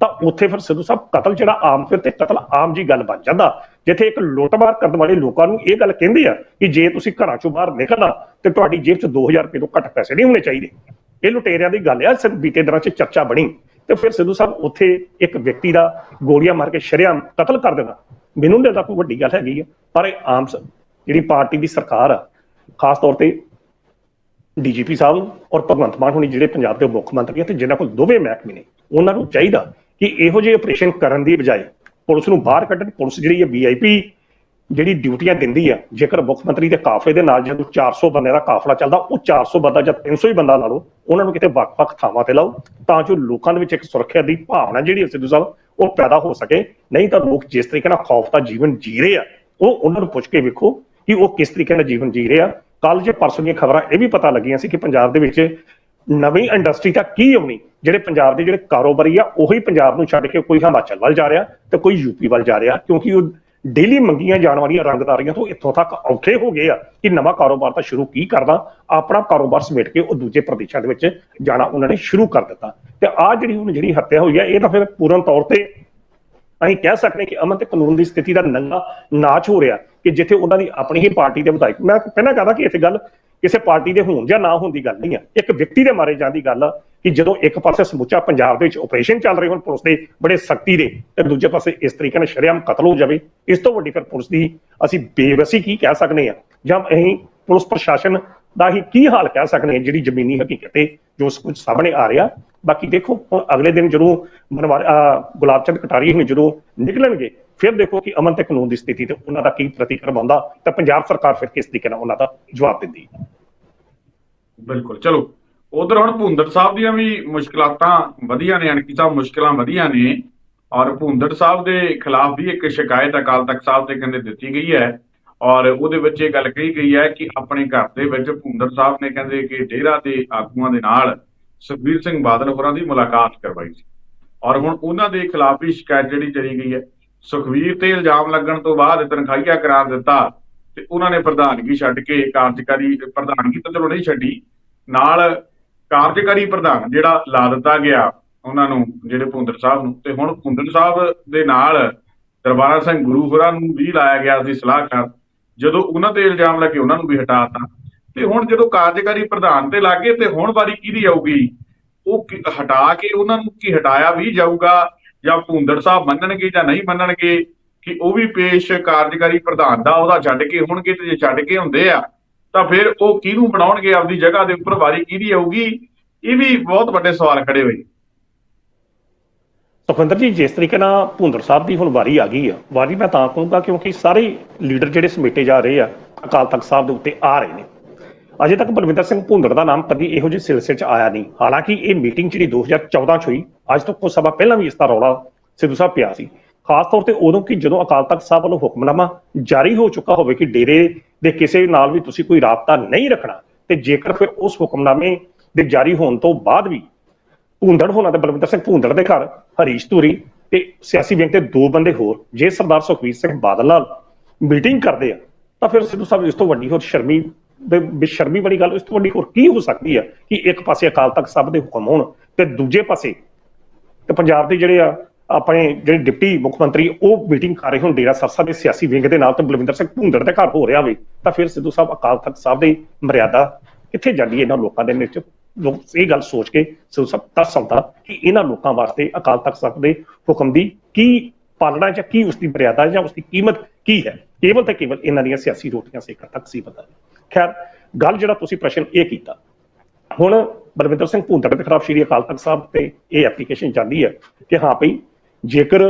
ਤਾਂ ਉੱਥੇ ਫਿਰ ਸਿੱਧੂ ਸਾਹਿਬ ਕਤਲ ਜਿਹੜਾ ਆਮ ਫਿਰ ਤੇ ਕਤਲ ਆਮ ਜੀ ਗੱਲ ਬਣ ਜਾਂਦਾ। ਜਿੱਥੇ ਇੱਕ ਲੁੱਟਮਾਰ ਕਰਨ ਵਾਲੇ ਲੋਕਾਂ ਨੂੰ ਇਹ ਗੱਲ ਕਹਿੰਦੇ ਆ ਕਿ ਜੇ ਤੁਸੀਂ ਘਰਾਂ ਚੋਂ ਬਾਹਰ ਨਿਕਲਣਾ, ਤੇ ਤੁਹਾਡੀ ਜੇਬ 'ਚ 2000 ਰੁਪਏ ਤੋਂ ਘੱਟ ਪੈਸੇ ਨਹੀਂ ਹੋਣੇ ਚਾਹੀਦੇ। ਇਹ ਲੁਟੇਰਿਆਂ ਦੀ ਗੱਲ ਆ, ਸਿਰਫ ਬੀਤੇ ਦਿਨਾਂ 'ਚ ਚਰਚਾ ਬਣੀ। ਤੇ ਫਿਰ ਸਿੱਧੂ ਸਾਹਿਬ ਉੱਥੇ ਇੱਕ ਵਿਅਕਤੀ ਦਾ ਗੋਲੀਆਂ ਮਾਰ ਕੇ ਸ਼ਰੇਆਮ ਕਤਲ ਕਰ ਦੇਣਾ। ਮੈਨੂੰ ਨਹੀਂ ਲੱਗਦਾ ਕੋਈ ਵੱਡੀ ਗੱਲ ਹੈਗੀ ਆ, ਪਰ ਇਹ ਆਮ ਜਿਹੜੀ ਪਾਰਟੀ ਦੀ ਸਰਕਾਰ ਆ, ਖਾਸ ਤੌਰ ਤੇ ਡੀਜੀਪੀ ਸਾਹਿਬ ਔਰ ਭਗਵੰਤ ਮਾਨ ਹੁਣੀ ਜਿਹੜੇ ਪੰਜਾਬ ਦੇ ਮੁੱਖ ਮੰਤਰੀ ਆ ਤੇ ਜਿਨ੍ਹਾਂ ਕੋਲ ਦੋਵੇਂ ਮਹਿਕਮੇ ਨੇ, ਉਹਨਾਂ ਨੂੰ ਚਾਹੀਦਾ ਕਿ ਇਹੋ ਜਿਹੇ ਆਪਰੇਸ਼ਨ ਕਰਨ ਦੀ ਬਜਾਏ ਪੁਲਿਸ ਨੂੰ ਬਾਹਰ ਕੱਢਣ, ਪੁਲਿਸ ਜਿਹੜੀ ਹੈ ਵੀਆਈਪੀ ਜਿਹੜੀ ਡਿਊਟੀਆਂ ਦਿੰਦੀ ਆ, ਜੇਕਰ ਮੁੱਖ ਮੰਤਰੀ ਦੇ ਕਾਫਲੇ ਦੇ ਨਾਲ ਜਦੋਂ 400 ਬੰਦੇ ਦਾ ਕਾਫਲਾ ਚੱਲਦਾ, ਉਹ 400 ਬੰਦਾ ਜਾਂ 300 ਹੀ ਬੰਦਾ ਲਾ ਲਓ ਉਹਨਾਂ ਨੂੰ ਕਿਤੇ ਵੱਖ-ਵੱਖ ਥਾਵਾਂ ਤੇ ਲਾਓ ਤਾਂ ਜੋ ਲੋਕਾਂ ਦੇ ਵਿੱਚ ਇੱਕ ਸੁਰੱਖਿਆ ਦੀ ਭਾਵਨਾ ਜਿਹੜੀ ਸਿੱਧੂ ਸਾਹਿਬ, ਉਹ ਪੈਦਾ ਹੋ ਸਕੇ। ਨਹੀਂ ਤਾਂ ਲੋਕ ਜਿਸ ਤਰੀਕੇ ਨਾਲ ਖੌਫ ਦਾ ਜੀਵਨ ਜੀ ਰਹੇ ਆ, ਉਹ ਉਹਨਾਂ ਨੂੰ ਪੁੱਛ ਕੇ ਵੇਖੋ ਕਿ ਉਹ ਕਿਸ ਤਰੀਕੇ ਨਾਲ ਜੀਵਨ ਜੀ ਰਹੇ ਆ। ਕੱਲ ਜੇ ਪਰਸੋਂ ਦੀਆਂ ਖਬਰਾਂ ਇਹ ਵੀ ਪਤਾ ਲੱਗੀਆਂ ਸੀ ਕਿ ਪੰਜਾਬ ਦੇ ਵਿੱਚ ਨਵੀਂ ਇੰਡਸਟਰੀ ਤਾਂ ਕੀ ਆਉਣੀ? ਜਿਹੜੇ ਪੰਜਾਬ ਦੇ ਜਿਹੜੇ ਕਾਰੋਬਾਰੀ ਆ, ਉਹੀ ਪੰਜਾਬ ਨੂੰ ਛੱਡ ਕੇ ਕੋਈ ਹਿਮਾਚਲ ਵੱਲ ਜਾ ਰਿਹਾ ਤੇ ਕੋਈ ਯੂਪੀ ਵੱਲ ਜਾ ਰਿਹਾ, ਕਿਉਂਕਿ ਉਹ ਡੇਲੀ ਮੰਗੀਆਂ ਜਾਣ ਵਾਲੀਆਂ ਰੰਗਦਾਰੀਆਂ ਤੋਂ ਇੱਥੋਂ ਤੱਕ ਔਖੇ ਹੋ ਗਏ ਆ ਕਿ ਨਵਾਂ ਕਾਰੋਬਾਰ ਤਾਂ ਸ਼ੁਰੂ ਕੀ ਕਰਦਾ, ਆਪਣਾ ਕਾਰੋਬਾਰ ਸਮੇਟ ਕੇ ਉਹ ਦੂਜੇ ਪ੍ਰਦੇਸ਼ਾਂ ਦੇ ਵਿੱਚ ਜਾਣਾ ਉਹਨਾਂ ਨੇ ਸ਼ੁਰੂ ਕਰ ਦਿੱਤਾ। ਤੇ ਆ ਜਿਹੜੀ ਹੁਣ ਜਿਹੜੀ ਹੱਤਿਆ ਹੋਈ ਆ, ਇਹ ਤਾਂ ਫਿਰ ਪੂਰਨ ਤੌਰ ਤੇ ਅਸੀਂ ਕਹਿ ਸਕਦੇ ਕਿ ਅਮਨ ਤੇ ਕਾਨੂੰਨ ਦੀ ਸਥਿਤੀ ਦਾ ਨੰਗਾ ਨਾਚ ਹੋ ਰਿਹਾ ਕਿ ਜਿੱਥੇ ਉਹਨਾਂ ਦੀ ਆਪਣੀ ਹੀ ਪਾਰਟੀ ਦੇ ਵਿਧਾਇਕ ਮੈਂ ਪਹਿਲਾਂ ਕਹਦਾ ਕਿ ਇੱਥੇ ਗੱਲ ਕਿਸੇ ਪਾਰਟੀ ਦੇ ਹੋਣ ਜਾਂ ਨਾ ਹੋਣ ਦੀ ਗੱਲ ਨਹੀਂ ਆ ਇੱਕ ਵਿਅਕਤੀ ਦੇ ਮਾਰੇ ਜਾਣ ਦੀ ਗੱਲ ਆ ਕਿ ਜਦੋਂ ਇੱਕ ਪਾਸੇ ਸਮੁੱਚਾ ਪੰਜਾਬ ਦੇ ਵਿੱਚ ਆਪਰੇਸ਼ਨ ਚੱਲ ਰਹੇ ਹੋਣ ਪੁਲਿਸ ਦੇ ਬੜੇ ਸਖਤੀ ਦੇ, ਤੇ ਦੂਜੇ ਪਾਸੇ ਇਸ ਤਰੀਕੇ ਨਾਲ ਸ਼ਰੇਆਮ ਕਤਲ ਹੋ ਜਾਵੇ, ਇਸ ਤੋਂ ਵੱਡੀ ਫਿਰ ਪੁਲਿਸ ਦੀ ਅਸੀਂ ਬੇਵਸੀ ਕੀ ਕਹਿ ਸਕਦੇ ਆ ਜਾਂ ਅਸੀਂ ਪੁਲਿਸ ਪ੍ਰਸ਼ਾਸਨ ਦਾ ਹੀ ਕੀ ਹਾਲ ਕਹਿ ਸਕਦੇ ਹਾਂ ਜਿਹੜੀ ਜ਼ਮੀਨੀ ਹਕੀਕਤ ਹੈ, ਜੋ ਕੁਝ ਸਾਹਮਣੇ ਆ ਰਿਹਾ। ਬਾਕੀ ਦੇਖੋ, ਹੁਣ ਅਗਲੇ ਦਿਨ ਜਦੋਂ ਮਨਵਾਰ ਗੁਲਾਬ ਚੰਦ ਕਟਾਰੀ ਹੁਣ ਜਦੋਂ ਨਿਕਲਣਗੇ, ਫਿਰ ਦੇਖੋ ਕਿ ਅਮਨ ਤੇ ਕਾਨੂੰਨ ਦੀ ਸਥਿਤੀ ਤੇ ਉਹਨਾਂ ਦਾ ਕੀ ਪ੍ਰਤੀਕਰਮ ਆਉਂਦਾ ਤਾਂ ਪੰਜਾਬ ਸਰਕਾਰ ਫਿਰ ਕਿਸ ਤਰੀਕੇ ਨਾਲ ਉਹਨਾਂ ਦਾ ਜਵਾਬ ਦਿੰਦੀ
ਬਿਲਕੁਲ, ਚਲੋ। ਉਧਰ ਹੁਣ ਭੁੰਦੜ ਸਾਹਿਬ ਦੀਆਂ ਵੀ ਮੁਸ਼ਕਲਾਂ ਵਧੀਆਂ ਨੇ ਅਣਕੀ ਸਾਹਿਬ ਮੁਸ਼ਕਲਾਂ ਵਧੀਆਂ ਨੇ। ਔਰ ਭੁੰਦੜ ਸਾਹਿਬ ਦੇ ਖਿਲਾਫ ਵੀ ਇੱਕ ਸ਼ਿਕਾਇਤ ਅਕਾਲ ਤਖਤ ਸਾਹਿਬ ਦੇ ਕਹਿੰਦੇ ਦਿੱਤੀ ਗਈ ਹੈ ਔਰ ਉਹਦੇ ਵਿੱਚ ਇਹ ਗੱਲ ਕਹੀ ਗਈ ਹੈ ਕਿ ਆਪਣੇ ਘਰ ਦੇ ਵਿੱਚ ਭੁੰਦੜ ਸਾਹਿਬ ਨੇ ਕਹਿੰਦੇ ਕਿ ਡੇਰਾ ਦੇ ਆਗੂਆਂ ਦੇ ਨਾਲ ਸੁਖਬੀਰ ਸਿੰਘ ਬਾਦਲ ਹੋਰਾਂ ਦੀ ਮੁਲਾਕਾਤ ਕਰਵਾਈ ਸੀ। ਔਰ ਹੁਣ ਉਹਨਾਂ ਦੇ ਖਿਲਾਫ ਵੀ ਸ਼ਿਕਾਇਤ ਜਿਹੜੀ ਚਲੀ ਗਈ ਹੈ। ਸੁਖਬੀਰ ਤੇ ਇਲਜ਼ਾਮ ਲੱਗਣ ਤੋਂ ਬਾਅਦ ਤਨਖਾਹੀਆ ਕਰਾਰ ਦਿੱਤਾ ਤੇ ਉਹਨਾਂ ਨੇ ਪ੍ਰਧਾਨਗੀ ਛੱਡ ਕੇ ਕਾਰਜਕਾਰੀ ਪ੍ਰਧਾਨਗੀ ਤਾਂ ਚਲੋ ਨਹੀਂ ਛੱਡੀ, ਨਾਲ ਕਾਰਜਕਾਰੀ ਪ੍ਰਧਾਨ ਜਿਹੜਾ ਲਾ ਦਿੱਤਾ ਗਿਆ ਉਹਨਾਂ ਨੂੰ, ਜਿਹੜੇ ਭੁੰਦਰ ਸਾਹਿਬ ਨੂੰ। ਤੇ ਹੁਣ ਭੁੰਦਰ ਸਾਹਿਬ ਦੇ ਨਾਲ ਦਰਬਾਰਾ ਸਿੰਘ ਗੁਰੂ ਹੋਰਾਂ ਨੂੰ ਵੀ ਲਾਇਆ ਗਿਆ ਸੀ ਸਲਾਹਕਾਰ। ਜਦੋਂ ਉਹਨਾਂ ਤੇ ਇਲਜ਼ਾਮ ਲੱਗੇ ਉਹਨਾਂ ਨੂੰ ਵੀ ਹਟਾਤਾ, ਤੇ ਹੁਣ ਜਦੋਂ ਕਾਰਜਕਾਰੀ ਪ੍ਰਧਾਨ ਤੇ ਲੱਗੇ ਤੇ ਹੁਣ ਵਾਰੀ ਕਿਹਦੀ ਆਊਗੀ? ਉਹ ਹਟਾ ਕੇ ਉਹਨਾਂ ਨੂੰ ਕੀ ਹਟਾਇਆ ਵੀ ਜਾਊਗਾ ਜਾਂ ਭੁੰਦੜ ਸਾਹਿਬ ਮੰਨਣਗੇ ਜਾਂ ਨਹੀਂ ਮੰਨਣਗੇ ਕਿ ਉਹ ਵੀ ਪੇਸ਼ ਕਾਰਜਕਾਰੀ ਪ੍ਰਧਾਨ ਦਾ ਉਹਦਾ ਛੱਡ ਕੇ ਹੋਣਗੇ ਤੇ ਜੇ ਛੱਡ ਕੇ ਹੁੰਦੇ ਆ, ਤਾਂ ਫਿਰ ਉਹ ਕਿਹਨੂੰ ਬਣਾਉਣਗੇ? ਆਪਦੀ ਜਗ੍ਹਾ ਦੇ ਉੱਪਰ ਵਾਰੀ ਕਿਹਦੀ ਆਊਗੀ? ਇਹ ਵੀ ਬਹੁਤ ਵੱਡੇ ਸਵਾਲ ਖੜੇ ਹੋਏ।
ਸੁਖਵਿੰਦਰ ਜੀ, ਜਿਸ ਤਰੀਕੇ ਨਾਲ ਭੁੰਦਰ ਸਾਹਿਬ ਦੀ ਹੁਣ ਵਾਰੀ ਆ ਗਈ ਆ, ਵਾਰੀ ਮੈਂ ਤਾਂ ਕਹੂੰਗਾ ਕਿਉਂਕਿ ਸਾਰੇ ਲੀਡਰ ਜਿਹੜੇ ਸਮੇਟੇ ਜਾ ਰਹੇ ਆ, ਅਕਾਲ ਤਖਤ ਸਾਹਿਬ ਦੇ ਉੱਤੇ ਆ ਰਹੇ ਨੇ। ਅਜੇ ਤੱਕ ਬਲਵਿੰਦਰ ਸਿੰਘ ਭੁੰਦੜ ਦਾ ਨਾਮ ਕਦੀ ਇਹੋ ਜਿਹੇ ਸਿਲਸਿਲੇ 'ਚ ਆਇਆ ਨਹੀਂ। ਹਾਲਾਂਕਿ ਇਹ ਮੀਟਿੰਗ ਜਿਹੜੀ 2014 'ਚ ਹੋਈ, ਅੱਜ ਤੋਂ ਕੁਝ ਸਮਾਂ ਪਹਿਲਾਂ ਵੀ ਇਸ ਦਾ ਰੌਲਾ ਸਿੱਧੂ ਸਾਹਿਬ ਪਿਆ ਸੀ। ਖਾਸ ਤੌਰ ਤੇ ਉਦੋਂ ਕਿ ਜਦੋਂ ਅਕਾਲ ਤਖਤ ਸਾਹਿਬ ਵੱਲੋਂ ਹੁਕਮਨਾਮਾ ਜਾਰੀ ਹੋ ਚੁੱਕਾ ਹੋਵੇ ਕਿ ਡੇਰੇ ਦੇ ਕਿਸੇ ਨਾਲ ਵੀ ਤੁਸੀਂ ਕੋਈ ਰਾਬਤਾ ਨਹੀਂ ਰੱਖਣਾ, ਤੇ ਜੇਕਰ ਫਿਰ ਉਸ ਹੁਕਮਨਾਮੇ ਦੇ ਜਾਰੀ ਹੋਣ ਤੋਂ ਬਾਅਦ ਵੀ ਭੂੰਦੜ ਹੋਣਾ ਤੇ ਬਲਵਿੰਦਰ ਸਿੰਘ ਭੂੰਦੜ ਦੇ ਘਰ, ਹਰੀਸ਼ ਧੂਰੀ ਤੇ ਸਿਆਸੀ ਵਿੰਗ ਤੇ ਦੋ ਬੰਦੇ ਹੋਰ, ਜੇ ਸਰਦਾਰ ਸੁਖਬੀਰ ਸਿੰਘ ਬਾਦਲ ਨਾਲ ਮੀਟਿੰਗ ਕਰਦੇ ਆ, ਤਾਂ ਫਿਰ ਸਿੱਧੂ ਸਾਹਿਬ ਇਸ ਤੋਂ ਵੱਡੀ ਹੋਰ ਸ਼ਰਮੀ ਦੇ ਬੇਸ਼ਰਮੀ ਵਾਲੀ ਗੱਲ, ਇਸ ਤੋਂ ਵੱਡੀ ਹੋਰ ਕੀ ਹੋ ਸਕਦੀ ਆ ਕਿ ਇੱਕ ਪਾਸੇ ਅਕਾਲ ਤਖਤ ਸਾਹਿਬ ਦੇ ਹੁਕਮ ਹੋਣ ਤੇ ਦੂਜੇ ਪਾਸੇ ਤੇ ਪੰਜਾਬ ਦੇ ਜਿਹੜੇ ਆ, ਆਪਣੇ ਜਿਹੜੇ ਡਿਪਟੀ ਮੁੱਖ ਮੰਤਰੀ, ਉਹ ਮੀਟਿੰਗ ਕਰ ਰਹੇ ਹੋਣ, ਡੇਰਾ ਸਰਸਾ ਦੇ ਸਿਆਸੀ ਵਿੰਗ ਦੇ ਨਾਲ ਤੇ ਬਲਵਿੰਦਰ ਸਿੰਘ ਭੁੰਦੜ ਦੇ ਘਰ ਹੋ ਰਿਹਾ ਹੋਵੇ ਤਾਂ ਫਿਰ ਸਿੱਧੂ ਸਾਹਿਬ ਅਕਾਲ ਤਖਤ ਸਾਹਿਬ ਦੀ ਮਰਿਆਦਾ ਕਿੱਥੇ ਜਾਂਦੀ ਹੈ ਇਹਨਾਂ ਲੋਕਾਂ ਦੇ ਵਿੱਚ ਲੋਕ ਇਹ ਗੱਲ ਸੋਚ ਕੇ ਸਿੱਧੂ ਸਾਹਿਬ ਤਰਸ ਕਿ ਇਹਨਾਂ ਲੋਕਾਂ ਵਾਸਤੇ ਅਕਾਲ ਤਖਤ ਸਾਹਿਬ ਦੇ ਹੁਕਮ ਦੀ ਕੀ ਪਾਲਣਾ ਜਾਂ ਕੀ ਉਸ ਦੀ ਮਰਿਆਦਾ ਜਾਂ ਉਸ ਦੀ ਕੀਮਤ ਕੀ ਹੈ? ਕੇਵਲ ਤੇ ਕੇਵਲ ਇਹਨਾਂ ਦੀਆਂ ਸਿਆਸੀ ਰੋਟੀਆਂ ਸੇਕਣ ਤੱਕ ਸੀ ਬਤਾ ਖੈਰ, ਗੱਲ ਜਿਹੜਾ ਤੁਸੀਂ ਪ੍ਰਸ਼ਨ ਇਹ ਕੀਤਾ, ਹੁਣ ਬਲਵਿੰਦਰ ਸਿੰਘ ਭੂੰਦੜ ਦੇ ਖਿਲਾਫ ਸ਼੍ਰੀ ਅਕਾਲ ਤਖਤ ਸਾਹਿਬ ਤੇ ਇਹ ਐਪਲੀਕੇਸ਼ਨ ਜਾਂਦੀ ਹੈ ਕਿ ਹਾਂ ਭਈ ਜੇਕਰ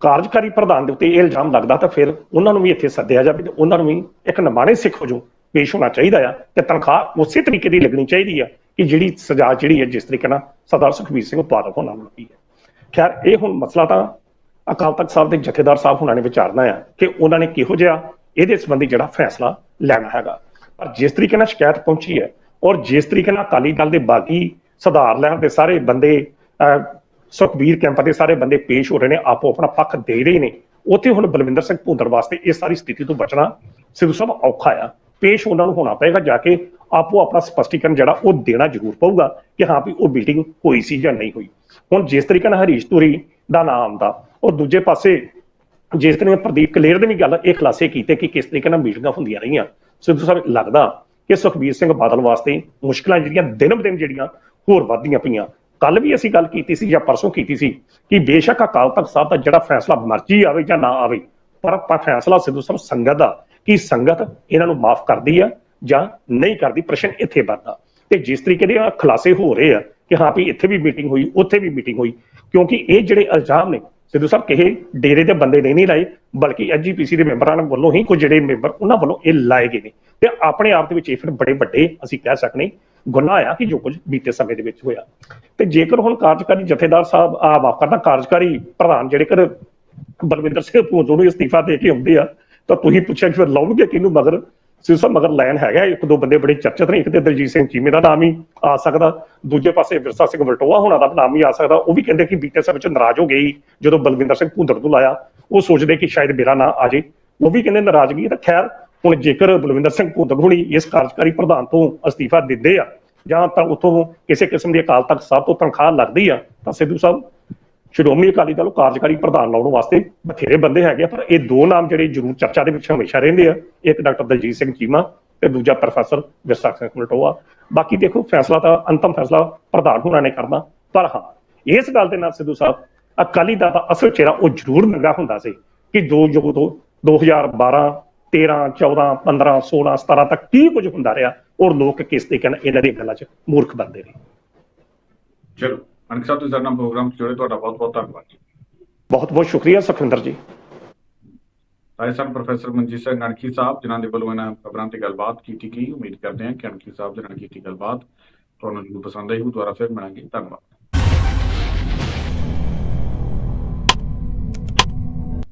ਕਾਰਜਕਾਰੀ ਪ੍ਰਧਾਨ ਦੇ ਉੱਤੇ ਇਹ ਇਲਜ਼ਾਮ ਲੱਗਦਾ ਤਾਂ ਫਿਰ ਉਹਨਾਂ ਨੂੰ ਵੀ ਇੱਥੇ ਸੱਦਿਆ ਜਾਵੇ ਤੇ ਉਹਨਾਂ ਨੂੰ ਵੀ ਇੱਕ ਨਮਾਣੇ ਸਿੱਖ ਵਜੋਂ ਪੇਸ਼ ਹੋਣਾ ਚਾਹੀਦਾ ਆ ਤੇ ਤਨਖਾਹ ਉਸੇ ਤਰੀਕੇ ਦੀ ਲੱਗਣੀ ਚਾਹੀਦੀ ਆ ਕਿ ਜਿਹੜੀ ਸਜ਼ਾ ਜਿਹੜੀ ਹੈ ਜਿਸ ਤਰੀਕੇ ਨਾਲ ਸਰਦਾਰ ਸੁਖਬੀਰ ਸਿੰਘ ਬਾਦਲ ਹੋਣਾ ਲੱਗੀ ਹੈ। ਖੈਰ ਇਹ ਹੁਣ ਮਸਲਾ ਤਾਂ ਅਕਾਲ ਤਖਤ ਸਾਹਿਬ ਦੇ ਜਥੇਦਾਰ ਸਾਹਿਬ ਹੁਣਾਂ ਨੇ ਵਿਚਾਰਨਾ ਆ ਕਿ ਉਹਨਾਂ ਨੇ ਕਿਹੋ ਜਿਹਾ ਇਹਦੇ ਸੰਬੰਧੀ ਜਿਹੜਾ ਫੈਸਲਾ ਲੈਣਾ ਹੈਗਾ। ਪਰ ਜਿਸ ਤਰੀਕੇ ਨਾਲ ਸ਼ਿਕਾਇਤ ਪਹੁੰਚੀ ਹੈ ਔਰ ਜਿਸ ਤਰੀਕੇ ਨਾਲ ਅਕਾਲੀ ਦਲ ਦੇ ਬਾਕੀ ਸੁਧਾਰ ਲੈਣ ਦੇ ਸਾਰੇ ਬੰਦੇ ਅਹ, ਸੁਖਬੀਰ ਕੈਂਪ ਦੇ ਸਾਰੇ ਬੰਦੇ ਪੇਸ਼ ਹੋ ਰਹੇ ਨੇ ਆਪੋ ਆਪਣਾ ਪੱਖ ਦੇ ਰਹੇ ਨੇ ਉੱਥੇ ਹੁਣ ਬਲਵਿੰਦਰ ਸਿੰਘ ਭੁੰਦੜ ਵਾਸਤੇ ਇਹ ਸਾਰੀ ਸਥਿਤੀ ਤੋਂ ਬਚਣਾ ਸਿੱਧੂ ਸਾਹਿਬ ਔਖਾ ਆ। ਪੇਸ਼ ਉਹਨਾਂ ਨੂੰ ਹੋਣਾ ਪਏਗਾ ਜਾ ਕੇ ਆਪੋ ਆਪਣਾ ਸਪਸ਼ਟੀਕਰਨ ਜਿਹੜਾ ਉਹ ਦੇਣਾ ਜ਼ਰੂਰ ਪਊਗਾ ਕਿ ਹਾਂ ਵੀ ਉਹ ਮੀਟਿੰਗ ਹੋਈ ਸੀ ਜਾਂ ਨਹੀਂ ਹੋਈ। ਹੁਣ ਜਿਸ ਤਰੀਕੇ ਨਾਲ ਹਰੀਸ਼ ਧੂਰੀ ਦਾ ਨਾਮ ਦਾ ਔਰ ਦੂਜੇ ਪਾਸੇ ਜਿਸ ਤਰ੍ਹਾਂ ਪ੍ਰਦੀਪ ਕਲੇਰ ਦੇ ਵੀ ਗੱਲ ਇਹ ਖੁਲਾਸੇ ਕੀਤੇ ਕਿ ਕਿਸ ਤਰੀਕੇ ਨਾਲ ਮੀਟਿੰਗਾਂ ਹੁੰਦੀਆਂ ਰਹੀਆਂ, ਸਿੱਧੂ ਸਾਹਿਬ, ਲੱਗਦਾ ਕਿ ਸੁਖਬੀਰ ਸਿੰਘ ਬਾਦਲ ਵਾਸਤੇ ਮੁਸ਼ਕਲਾਂ ਜਿਹੜੀਆਂ ਦਿਨ ਬ ਦਿਨ ਜਿਹੜੀਆਂ ਹੋਰ ਵੱਧਦੀਆਂ ਪਈਆਂ। ਕੱਲ ਵੀ ਅਸੀਂ ਗੱਲ ਕੀਤੀ ਸੀ ਜਾਂ ਪਰਸੋਂ ਕੀਤੀ ਸੀ ਕਿ ਬੇਸ਼ੱਕ ਅਕਾਲ ਤਖਤ ਸਾਹਿਬ ਦਾ ਜਿਹੜਾ ਫੈਸਲਾ ਮਰਜ਼ੀ ਆਵੇ ਜਾਂ ਨਾ ਆਵੇ, ਪਰ ਆਪਾਂ ਫੈਸਲਾ ਸਿੱਧੂ ਸਾਹਿਬ ਸੰਗਤ ਦਾ ਕਿ ਸੰਗਤ ਇਹਨਾਂ ਨੂੰ ਮਾਫ ਕਰਦੀ ਆ ਜਾਂ ਨਹੀਂ ਕਰਦੀ? ਪ੍ਰਸ਼ਨ ਇੱਥੇ ਬਣਦਾ ਤੇ ਜਿਸ ਤਰੀਕੇ ਦੇ ਆਹ ਖੁਲਾਸੇ ਹੋ ਰਹੇ ਆ ਕਿ ਹਾਂ ਵੀ ਇੱਥੇ ਵੀ ਮੀਟਿੰਗ ਹੋਈ, ਉੱਥੇ ਵੀ ਮੀਟਿੰਗ ਹੋਈ, ਕਿਉਂਕਿ ਇਹ ਜਿਹੜੇ ਇਲਜ਼ਾਮ ਨੇ, ਸਿੱਧੂ ਸਾਹਿਬ ਕਿਹੇ ਡੇਰੇ ਦੇ ਬੰਦੇ ਨੇ ਨਹੀਂ ਲਾਏ, ਬਲਕਿ ਐਜੀਪੀਸੀ ਦੇ ਮੈਂਬਰਾਂ ਵੱਲੋਂ ਹੀ ਕੁਝ ਜਿਹੜੇ ਮੈਂਬਰ ਉਹਨਾਂ ਵੱਲੋਂ ਇਹ ਲਾਏ ਗਏ ਨੇ। ਤੇ ਆਪਣੇ ਆਪ ਦੇ ਵਿੱਚ ਇਹ ਫਿਰ ਬੜੇ ਵੱਡੇ ਅਸੀਂ ਕਹਿ ਸਕਨੇ ਗੁਨਾਹ ਆ ਕਿ ਜੋ ਕੁਝ ਬੀਤੇ ਸਮੇਂ ਦੇ ਵਿੱਚ ਹੋਇਆ। ਤੇ ਜੇਕਰ ਹੁਣ ਕਾਰਜਕਾਰੀ ਜਥੇਦਾਰ ਸਾਹਿਬ ਆ ਮਾਫ ਕਰਨਾ ਕਾਰਜਕਾਰੀ ਪ੍ਰਧਾਨ ਜਿਹੜੇ ਕਰ ਬਲਵਿੰਦਰ ਸਿੰਘ ਭੂੰਦੂ ਨੂੰ ਅਸਤੀਫਾ ਦੇ ਕੇ ਆਉਂਦੇ ਆ ਤਾਂ ਤੁਸੀਂ ਪੁੱਛਿਆ ਕਿ ਫਿਰ ਲਾਉਣਗੇ ਕਿਹਨੂੰ? ਮਗਰ ਸਿਰ ਮਗਰ ਲਾਈਨ ਹੈਗਾ, ਇੱਕ ਦੋ ਬੰਦੇ ਬੜੇ ਚਰਚਿਤ ਨੇ, ਇੱਕ ਤੇ ਦਲਜੀਤ ਸਿੰਘ ਚੀਮੇ ਦਾ ਨਾਮ ਹੀ ਆ ਸਕਦਾ, ਦੂਜੇ ਪਾਸੇ ਵਿਰਸਾ ਸਿੰਘ ਵਲਟੋਆ ਹੋਣਾ ਦਾ ਨਾਮ ਹੀ ਆ ਸਕਦਾ, ਉਹ ਵੀ ਕਹਿੰਦੇ ਕਿ ਬੀਤੇ ਸਮੇਂ ਚ ਨਾਰਾਜ਼ ਹੋ ਗਈ ਜਦੋਂ ਬਲਵਿੰਦਰ ਸਿੰਘ ਭੁੰਦੜ ਨੂੰ ਲਾਇਆ, ਉਹ ਸੋਚਦੇ ਕਿ ਸ਼ਾਇਦ ਮੇਰਾ ਨਾਂ ਆ ਜੇ, ਉਹ ਵੀ ਕਹਿੰਦੇ ਨਾਰਾਜ਼ਗੀ ਤਾਂ ਖੈਰ, ਹੁਣ ਜੇਕਰ ਬਲਵਿੰਦਰ ਸਿੰਘ ਭੁੰਦੜ ਹੁਣੀ ਇਸ ਕਾਰਜਕਾਰੀ ਪ੍ਰਧਾਨ ਤੋਂ ਅਸਤੀਫਾ ਦਿੰਦੇ ਆ, ਜਾਂ ਤਾਂ ਉਥੋਂ ਕਿਸੇ ਕਿਸਮ ਦੀ ਅਕਾਲ ਤਖਤ ਸਾਹਿਬ ਤੋਂ ਤਨਖਾਹ ਲੱਗਦੀ ਆ, ਤਾਂ ਸਿੱਧੂ ਸਾਹਿਬ ਸ਼੍ਰੋਮਣੀ ਅਕਾਲੀ ਦਲ ਨੂੰ ਕਾਰਜਕਾਰੀ ਪ੍ਰਧਾਨ ਲਾਉਣ ਵਾਸਤੇ ਬਥੇਰੇ ਬੰਦੇ ਹੈਗੇ ਆ, ਪਰ ਇਹ ਦੋ ਨਾਮ ਜਿਹੜੇ ਜ਼ਰੂਰ ਚਰਚਾ ਦੇ ਵਿੱਚ ਹਮੇਸ਼ਾ ਰਹਿੰਦੇ ਆ। ਇੱਕ ਡਾਕਟਰ ਦਲਜੀਤ ਸਿੰਘ ਚੀਮਾ ਤੇ ਦੂਜਾ ਪ੍ਰੋਫੈਸਰ ਵਿਰਸਾ ਸਿੰਘ ਮਲਟੋਆ। ਬਾਕੀ ਦੇਖੋ ਫੈਸਲਾ ਤਾਂ ਅੰਤਮ ਫੈਸਲਾ ਪ੍ਰਧਾਨ ਹੋਣਾ ਨੇ ਕਰਨਾ ਪਰ ਹਾਂ ਇਸ ਗੱਲ ਦੇ ਨਾਲ ਸਿੱਧੂ ਸਾਹਿਬ ਅਕਾਲੀ ਦਲ ਦਾ ਅਸਲ ਚਿਹਰਾ ਉਹ ਜ਼ਰੂਰ ਨੰਗਾ ਹੁੰਦਾ ਸੀ ਕਿ ਦੋ ਜੋ ਤੋਂ 2012 13 14 15 16 17 ਤੱਕ ਕੀ ਕੁਝ ਹੁੰਦਾ ਰਿਹਾ ਔਰ ਲੋਕ ਕਿਸ ਤਰੀਕੇ ਨਾਲ ਇਹਨਾਂ ਦੀਆਂ ਗੱਲਾਂ 'ਚ ਮੂਰਖ ਬਣਦੇ ਰਹੇ।
ਚਲੋ। ਅਨਕ ਸਾਹਿਬ ਤੁਸੀਂ ਸਾਡੇ ਨਾਲ ਪ੍ਰੋਗਰਾਮ 'ਚ ਜੁੜੇ ਤੁਹਾਡਾ ਬਹੁਤ ਬਹੁਤ ਧੰਨਵਾਦ ਜੀ।
ਬਹੁਤ ਬਹੁਤ ਸ਼ੁਕਰੀਆ ਸੁਖਵਿੰਦਰ ਜੀ।
ਸਾਹਿਬ ਪ੍ਰੋਫੈਸਰ ਮਨਜੀਤ ਸਿੰਘ ਅਣਖੀ ਸਾਹਿਬ ਜਿਨ੍ਹਾਂ ਦੇ ਵੱਲੋਂ ਇਹਨਾਂ ਖਬਰਾਂ ਤੇ ਗੱਲਬਾਤ ਕੀਤੀ ਗਈ ਉਮੀਦ ਕਰਦੇ ਹਾਂ ਕਿ ਅਣਖੀ ਸਾਹਿਬ ਦੇ ਨਾਲ ਕੀਤੀ ਗੱਲਬਾਤ ਤੁਹਾਨੂੰ ਜ਼ਰੂਰ ਪਸੰਦ ਆਈ ਹੋ ਦੁਬਾਰਾ ਫਿਰ ਮਿਲਾਂਗੇ। ਧੰਨਵਾਦ।